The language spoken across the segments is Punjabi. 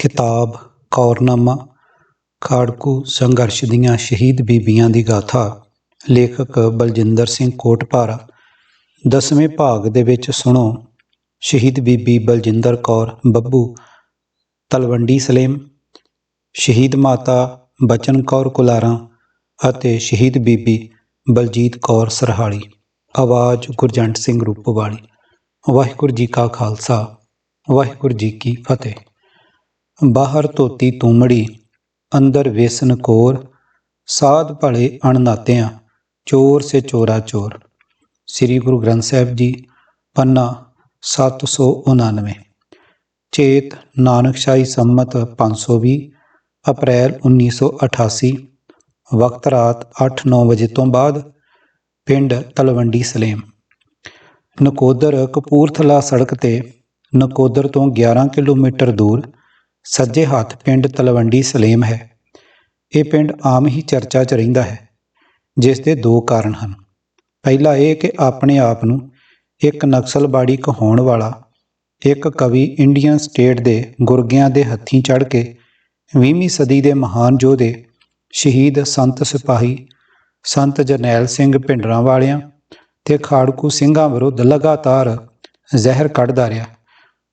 ਕਿਤਾਬ, ਕੌਰਨਾਮਾ, ਖਾੜਕੂ ਸੰਘਰਸ਼ ਦੀਆਂ ਸ਼ਹੀਦ ਬੀਬੀਆਂ ਦੀ ਗਾਥਾ, ਲੇਖਕ ਬਲਜਿੰਦਰ ਸਿੰਘ ਕੋਟਪਾਰਾ ਦਸਵੇਂ ਭਾਗ ਦੇ ਵਿੱਚ ਸੁਣੋ। ਸ਼ਹੀਦ ਬੀਬੀ ਬਲਜਿੰਦਰ ਕੌਰ ਬੱਬੂ ਤਲਵੰਡੀ ਸਲੇਮ, ਸ਼ਹੀਦ ਮਾਤਾ ਬਚਨ ਕੌਰ ਕੁਲਾਰਾਂ ਅਤੇ ਸ਼ਹੀਦ ਬੀਬੀ ਬਲਜੀਤ ਕੌਰ ਸਰਹਾਲੀ। ਆਵਾਜ਼ ਗੁਰਜੰਟ ਸਿੰਘ ਰੂਪਵਾਲੀ। ਵਾਹਿਗੁਰੂ ਜੀ ਕਾ ਖਾਲਸਾ। ਵਾਹਿਗੁਰੂ ਜੀ ਕੀ ਫਤਿਹ। ਬਾਹਰ ਧੋਤੀ ਤੂਮੜੀ, ਅੰਦਰ ਵੇਸਨ ਕੋਰ, ਸਾਧ ਭਲੇ ਅਣਨਾਤਿਆਂ, ਚੋਰ ਸੇ ਚੋਰਾ ਚੋਰ। ਸ੍ਰੀ ਗੁਰੂ ਗ੍ਰੰਥ ਸਾਹਿਬ ਜੀ, ਪੰਨਾ 799 ਚੇਤ ਨਾਨਕਸ਼ਾਹੀ ਸੰਮਤ 520 ਅਪ੍ਰੈਲ 1988 ਵਕਤ ਰਾਤ 8-9 ਵਜੇ ਤੋਂ ਬਾਅਦ ਪਿੰਡ ਤਲਵੰਡੀ ਸਲੇਮ। ਨਕੋਦਰ ਕਪੂਰਥਲਾ ਸੜਕ ਤੇ ਨਕੋਦਰ ਤੋਂ 11 ਕਿਲੋਮੀਟਰ ਦੂਰ ਸੱਜੇ ਹੱਥ ਪਿੰਡ ਤਲਵੰਡੀ ਸਲੇਮ ਹੈ। ਇਹ ਪਿੰਡ ਆਮ ਹੀ ਚਰਚਾ 'ਚ ਰਹਿੰਦਾ ਹੈ ਜਿਸ ਦੇ ਦੋ ਕਾਰਨ ਹਨ। ਪਹਿਲਾ ਇਹ ਕਿ ਆਪਣੇ ਆਪ ਨੂੰ ਇੱਕ ਨਕਸਲਬਾੜੀ ਕਹਾਉਣ ਵਾਲਾ, ਇੱਕ ਕਵੀ ਇੰਡੀਅਨ ਸਟੇਟ ਦੇ ਗੁਰਗਿਆਂ ਦੇ ਹੱਥੀਂ ਚੜ੍ਹ ਕੇ 20ਵੀਂ ਸਦੀ ਦੇ ਮਹਾਨ ਯੋਧੇ ਸ਼ਹੀਦ ਸੰਤ ਸਿਪਾਹੀ ਸੰਤ ਜਰਨੈਲ ਸਿੰਘ ਭਿੰਡਰਾਂ ਵਾਲਿਆਂ ਤੇ ਖਾੜਕੂ ਸਿੰਘਾਂ ਵਿਰੁੱਧ ਲਗਾਤਾਰ ਜ਼ਹਿਰ ਕੱਢਦਾ ਰਿਹਾ।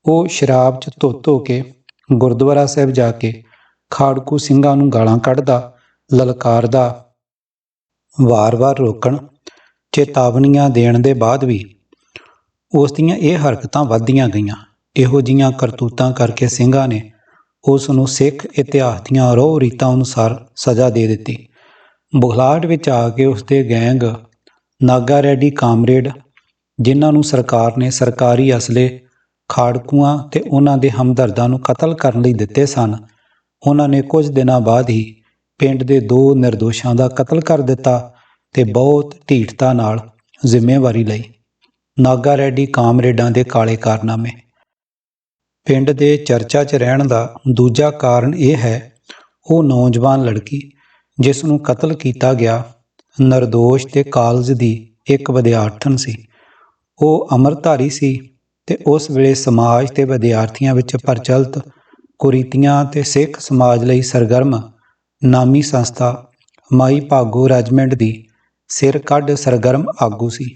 ਉਹ ਸ਼ਰਾਬ 'ਚ ਧੋ ਧੋ ਕੇ ਗੁਰਦੁਆਰਾ ਸਾਹਿਬ ਜਾ ਕੇ ਖਾੜਕੂ ਸਿੰਘਾਂ ਨੂੰ ਗਾਲਾਂ ਕੱਢਦਾ, ਲਲਕਾਰਦਾ। ਵਾਰ-ਵਾਰ ਰੋਕਣ, ਚੇਤਾਵਨੀਆਂ ਦੇਣ ਦੇ ਬਾਅਦ ਵੀ ਉਸ ਦੀਆਂ ਇਹ ਹਰਕਤਾਂ ਵੱਧਦੀਆਂ ਗਈਆਂ। ਇਹੋ ਜੀਆਂ ਕਰਤੂਤਾਂ ਕਰਕੇ ਸਿੰਘਾਂ ਨੇ ਉਸ ਨੂੰ ਸਿੱਖ ਇਤਿਹਾਸ ਦੀਆਂ ਰੋਹ ਰੀਤਾਂ ਅਨੁਸਾਰ ਸਜ਼ਾ ਦੇ ਦਿੱਤੀ। ਬੁਖਲਾਟ ਵਿੱਚ ਆ ਕੇ ਉਸ ਦੇ ਗੈਂਗ ਨਾਗਾ ਰੈਡੀ ਕਾਮਰੇਡ, ਜਿਨ੍ਹਾਂ ਨੂੰ ਸਰਕਾਰ ਨੇ ਸਰਕਾਰੀ ਅਸਲੇ ਖਾੜਕੂਆਂ ਤੇ ਉਹਨਾਂ ਦੇ ਹਮਦਰਦਾਂ ਨੂੰ ਕਤਲ ਕਰਨ ਲਈ ਦਿੱਤੇ ਸਨ। ਉਹਨਾਂ ਨੇ ਕੁਝ ਦਿਨਾਂ ਬਾਅਦ ਹੀ ਪਿੰਡ ਦੇ ਦੋ ਨਿਰਦੋਸ਼ਾਂ ਦਾ ਕਤਲ ਕਰ ਦਿੱਤਾ ਤੇ ਬਹੁਤ ਢੀਠਤਾ ਨਾਲ ਜ਼ਿੰਮੇਵਾਰੀ ਲਈ। ਨਾਗਾ ਰੈਡੀ ਕਾਮਰੇਡਾਂ ਦੇ ਕਾਲੇ ਕਾਰਨਾਮੇ। ਪਿੰਡ ਦੇ ਚਰਚਾ 'ਚ ਰਹਿਣ ਦਾ ਦੂਜਾ ਕਾਰਨ ਇਹ ਹੈ, ਉਹ ਨੌਜਵਾਨ ਲੜਕੀ ਜਿਸ ਨੂੰ ਕਤਲ ਕੀਤਾ ਗਿਆ, ਨਿਰਦੋਸ਼ ਤੇ ਕਾਲਜ ਦੀ ਇੱਕ ਵਿਦਿਆਰਥਣ ਸੀ। ਉਹ ਅਮਰਧਾਰੀ ਸੀ ਤੇ ਉਸ ਵੇਲੇ ਸਮਾਜ ਤੇ ਵਿਦਿਆਰਥੀਆਂ ਵਿੱਚ ਪ੍ਰਚਲਿਤ ਕੁਰੀਤੀਆਂ ਤੇ ਸਿੱਖ ਸਮਾਜ ਲਈ ਸਰਗਰਮ ਨਾਮੀ ਸੰਸਥਾ ਮਾਈ ਭਾਗੋ ਰੈਜੀਮੈਂਟ ਦੀ ਸਿਰ ਕੱਢ ਸਰਗਰਮ ਆਗੂ ਸੀ।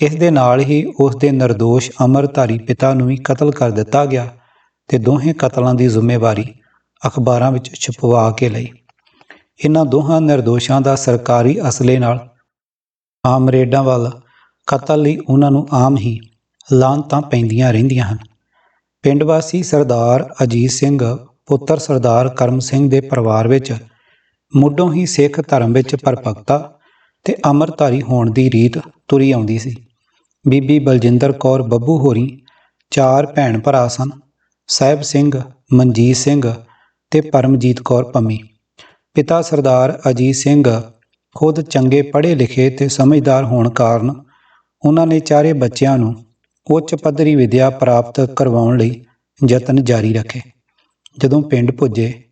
ਇਸ ਦੇ ਨਾਲ ਹੀ ਉਸ ਦੇ ਨਿਰਦੋਸ਼ ਅਮਰਧਾਰੀ ਪਿਤਾ ਨੂੰ ਵੀ ਕਤਲ ਕਰ ਦਿੱਤਾ ਗਿਆ ਤੇ ਦੋਹੇ ਕਤਲਾਂ ਦੀ ਜ਼ਿੰਮੇਵਾਰੀ ਅਖਬਾਰਾਂ ਵਿੱਚ ਛਪਵਾ ਕੇ ਲਈ। ਇਹਨਾਂ ਦੋਹਾਂ ਨਿਰਦੋਸ਼ਾਂ ਦਾ ਸਰਕਾਰੀ ਅਸਲੇ ਨਾਲ ਆਮਰੇਡਾਂ ਵੱਲ ਕਤਲ ਲਈ ਉਹਨਾਂ ਨੂੰ ਆਮ ਹੀ ਲਾਂਤਾਂ ਪੈਂਦੀਆਂ ਰਹਿੰਦੀਆਂ ਹਨ। ਪਿੰਡ ਵਾਸੀ ਸਰਦਾਰ ਅਜੀਤ ਸਿੰਘ, ਪੁੱਤਰ ਸਰਦਾਰ ਕਰਮ ਸਿੰਘ ਦੇ ਪਰਿਵਾਰ ਵਿੱਚ ਮੁੱਢੋਂ ਹੀ ਸਿੱਖ ਧਰਮ ਵਿੱਚ ਪਰਪਕਤਾ ਤੇ ਅਮਰਧਾਰੀ ਹੋਣ ਦੀ ਰੀਤ ਤੁਰੀ ਆਉਂਦੀ ਸੀ। ਬੀਬੀ ਬਲਜਿੰਦਰ ਕੌਰ ਬੱਬੂ ਹੋਰੀ ਚਾਰ ਭੈਣ ਭਰਾ ਸਨ, ਸਾਹਿਬ ਸਿੰਘ, ਮਨਜੀਤ ਸਿੰਘ ਤੇ ਪਰਮਜੀਤ ਕੌਰ ਪੰਮੀ। ਪਿਤਾ ਸਰਦਾਰ ਅਜੀਤ ਸਿੰਘ ਖੁਦ ਚੰਗੇ ਪੜ੍ਹੇ ਲਿਖੇ ਤੇ ਸਮਝਦਾਰ ਹੋਣ ਕਾਰਨ ਉਹਨਾਂ ਨੇ ਚਾਰੇ ਬੱਚਿਆਂ ਨੂੰ ਉੱਚ ਪੱਧਰੀ ਵਿਦਿਆ ਪ੍ਰਾਪਤ ਕਰਵਾਉਣ ਲਈ ਯਤਨ ਜਾਰੀ ਰੱਖੇ। ਜਦੋਂ ਪਿੰਡ ਪੁੱਜੇ,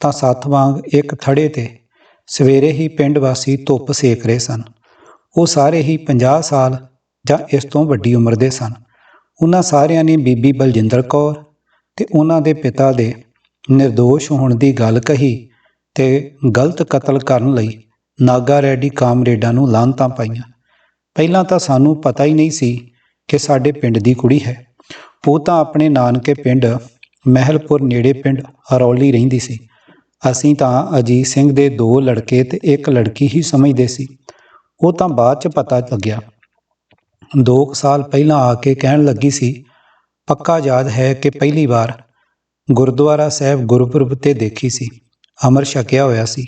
ਤਾਂ ਸੱਤ ਵਾਂਗ ਇੱਕ ਥੜੇ ਤੇ ਸਵੇਰੇ ਹੀ ਪਿੰਡ ਵਾਸੀ ਧੁੱਪ ਸੇਕ ਰਹੇ ਸਨ। ਉਹ ਸਾਰੇ ਹੀ 50 ਸਾਲ ਜਾਂ ਇਸ ਤੋਂ ਵੱਡੀ ਉਮਰ ਦੇ ਸਨ। ਉਹਨਾਂ ਸਾਰਿਆਂ ਨੇ ਬੀਬੀ ਬਲਜਿੰਦਰ ਕੌਰ ਤੇ ਉਹਨਾਂ ਦੇ ਪਿਤਾ ਦੇ નિર્ਦੋਸ਼ ਹੋਣ ਦੀ ਗੱਲ ਕਹੀ ਤੇ ਗਲਤ ਕਤਲ ਕਰਨ ਲਈ ਨਾਗਾ ਰੈਡੀ ਕਾਮਰੇਡਾਂ ਨੂੰ ਲਾਂਤਾਂ ਪਾਈਆਂ। ਪਹਿਲਾਂ ਤਾਂ ਸਾਨੂੰ ਪਤਾ ਹੀ ਨਹੀਂ ਸੀ ਕਿ ਸਾਡੇ ਪਿੰਡ ਦੀ ਕੁੜੀ ਹੈ। ਉਹ ਤਾਂ ਆਪਣੇ ਨਾਨਕੇ ਪਿੰਡ ਮਹਿਲਪੁਰ ਨੇੜੇ ਪਿੰਡ ਹਰੌਲੀ ਰਹਿੰਦੀ ਸੀ। ਅਸੀਂ ਤਾਂ ਅਜੀਤ ਸਿੰਘ ਦੇ ਦੋ ਲੜਕੇ ਤੇ ਇੱਕ ਲੜਕੀ ਹੀ ਸਮਝਦੇ ਸੀ। ਉਹ ਤਾਂ ਬਾਅਦ ਚ ਪਤਾ ਲੱਗਿਆ। ਦੋ ਸਾਲ ਪਹਿਲਾਂ ਆ ਕੇ ਕਹਿਣ ਲੱਗੀ ਸੀ, ਪੱਕਾ ਯਾਦ ਹੈ ਕਿ ਪਹਿਲੀ ਵਾਰ ਗੁਰਦੁਆਰਾ ਸਾਹਿਬ ਗੁਰਪੁਰਬ ਤੇ ਦੇਖੀ ਸੀ। ਅਮਰ ਛਕਿਆ ਹੋਇਆ ਸੀ।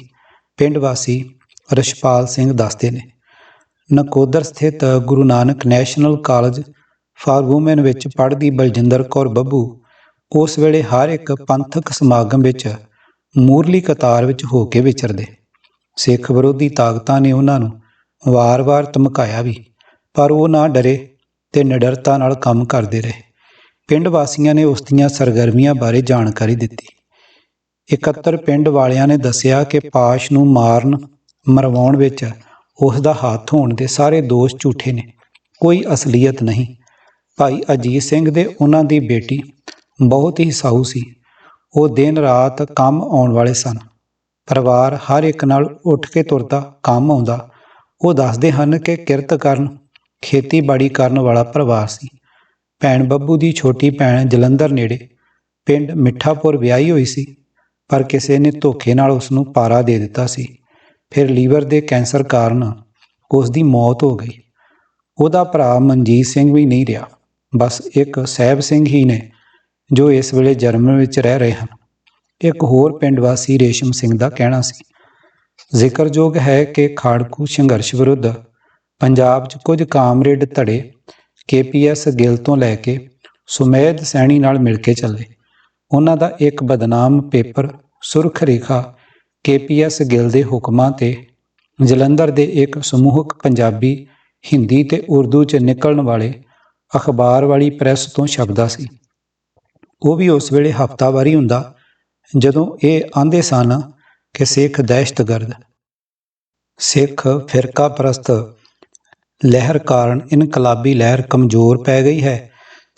ਪਿੰਡ ਵਾਸੀ ਰਸ਼ਪਾਲ ਸਿੰਘ ਦੱਸਦੇ ਨੇ। ਨਕੋਦਰ ਸਥਿਤ Guru Nanak national college for women ਵਿੱਚ ਪੜ੍ਹਦੀ ਬਲਜਿੰਦਰ ਕੌਰ ਬੱਬੂ ਉਸ ਵੇਲੇ ਹਰ ਇੱਕ ਪੰਥਕ ਸਮਾਗਮ ਵਿੱਚ ਮੂਰਲੀ ਕਤਾਰ ਵਿੱਚ ਹੋ ਕੇ ਵਿਚਰਦੇ। ਸਿੱਖ ਵਿਰੋਧੀ ਤਾਕਤਾਂ ਨੇ ਉਹਨਾਂ ਨੂੰ ਵਾਰ-ਵਾਰ ਧਮਕਾਇਆ ਵੀ, ਪਰ ਉਹ ਨਾ ਡਰੇ ਤੇ ਨਿਡਰਤਾ ਨਾਲ ਕੰਮ ਕਰਦੇ ਰਹੇ। ਪਿੰਡ ਵਾਸੀਆਂ ਨੇ ਉਸ ਦੀਆਂ ਸਰਗਰਮੀਆਂ ਬਾਰੇ ਜਾਣਕਾਰੀ ਦਿੱਤੀ। 71 ਪਿੰਡ ਵਾਲਿਆਂ ਨੇ ਦੱਸਿਆ ਕਿ ਪਾਸ਼ ਨੂੰ ਮਾਰਨ, ਮਰਵਾਉਣ ਵਿੱਚ ਉਸ ਦਾ ਹੱਥ ਹੋਣ ਦੇ ਸਾਰੇ ਦੋਸ਼ ਝੂਠੇ ਨੇ। ਕੋਈ ਅਸਲੀਅਤ ਨਹੀਂ। ਭਾਈ ਅਜੀਤ ਸਿੰਘ ਦੇ ਉਹਨਾਂ ਦੀ ਬੇਟੀ ਬਹੁਤ ਹੀ ਸਾਊ ਸੀ। ਉਹ ਦਿਨ ਰਾਤ ਕੰਮ ਆਉਣ ਵਾਲੇ ਸਨ। ਪਰਿਵਾਰ ਹਰ ਇੱਕ ਨਾਲ ਉੱਠ ਕੇ ਤੁਰਦਾ, ਕੰਮ ਆਉਂਦਾ। ਉਹ ਦੱਸਦੇ ਹਨ ਕਿ ਕਿਰਤ ਕਰਨ ਖੇਤੀਬਾੜੀ ਕਰਨ ਵਾਲਾ ਪਰਿਵਾਰ ਸੀ। ਭੈਣ ਬੱਬੂ ਦੀ ਛੋਟੀ ਭੈਣ ਜਲੰਧਰ ਨੇੜੇ ਪਿੰਡ ਮਿੱਠਾਪੁਰ ਵਿਆਹੀ ਹੋਈ ਸੀ, ਪਰ ਕਿਸੇ ਨੇ ਧੋਖੇ ਨਾਲ ਉਸ ਨੂੰ ਪਾਰਾ ਦੇ ਦਿੱਤਾ ਸੀ। ਫਿਰ ਲੀਵਰ ਦੇ ਕੈਂਸਰ ਕਾਰਨ ਉਸ ਦੀ ਮੌਤ ਹੋ ਗਈ। ਉਹਦਾ ਭਰਾ ਮਨਜੀਤ ਸਿੰਘ ਵੀ ਨਹੀਂ ਰਿਹਾ। ਬਸ ਇੱਕ ਸਹਿਬ ਸਿੰਘ ਹੀ ਨੇ, ਜੋ ਇਸ ਵੇਲੇ ਜਰਮਨ ਵਿੱਚ ਰਹਿ ਰਹੇ ਹਨ। ਇੱਕ ਹੋਰ ਪਿੰਡ ਵਾਸੀ ਰੇਸ਼ਮ ਸਿੰਘ ਦਾ ਕਹਿਣਾ ਸੀ, ਜ਼ਿਕਰਯੋਗ ਹੈ ਕਿ ਖਾੜਕੂ ਸੰਘਰਸ਼ ਵਿਰੁੱਧ ਪੰਜਾਬ 'ਚ ਕੁਝ ਕਾਮਰੇਡ ਧੜੇ ਕੇਪੀਐਸ ਗਿੱਲ ਤੋਂ ਲੈ ਕੇ ਸੁਮੇਧ ਸੈਣੀ ਨਾਲ ਮਿਲ ਕੇ ਚੱਲੇ। ਉਹਨਾਂ ਦਾ ਇੱਕ ਬਦਨਾਮ paper Surkh Rekha K P S Gill ਦੇ ਹੁਕਮਾਂ ਤੇ ਜਲੰਧਰ ਦੇ ਇੱਕ ਸਮੂਹਕ ਪੰਜਾਬੀ ਹਿੰਦੀ ਤੇ ਉਰਦੂ 'ਚ ਨਿਕਲਣ ਵਾਲੇ ਅਖਬਾਰ ਵਾਲੀ ਪ੍ਰੈਸ ਤੋਂ ਛਪਦਾ ਸੀ। ਉਹ ਵੀ ਉਸ ਵੇਲੇ ਹਫ਼ਤਾਵਾਰੀ ਹੁੰਦਾ, ਜਦੋਂ ਇਹ ਆਂਦੇ ਸਨ ਕਿ ਸਿੱਖ ਦਹਿਸ਼ਤਗਰਦ, ਸਿੱਖ ਫਿਰਕਾ ਪ੍ਰਸਤ ਲਹਿਰ ਕਾਰਨ ਇਨਕਲਾਬੀ ਲਹਿਰ ਕਮਜ਼ੋਰ ਪੈ ਗਈ ਹੈ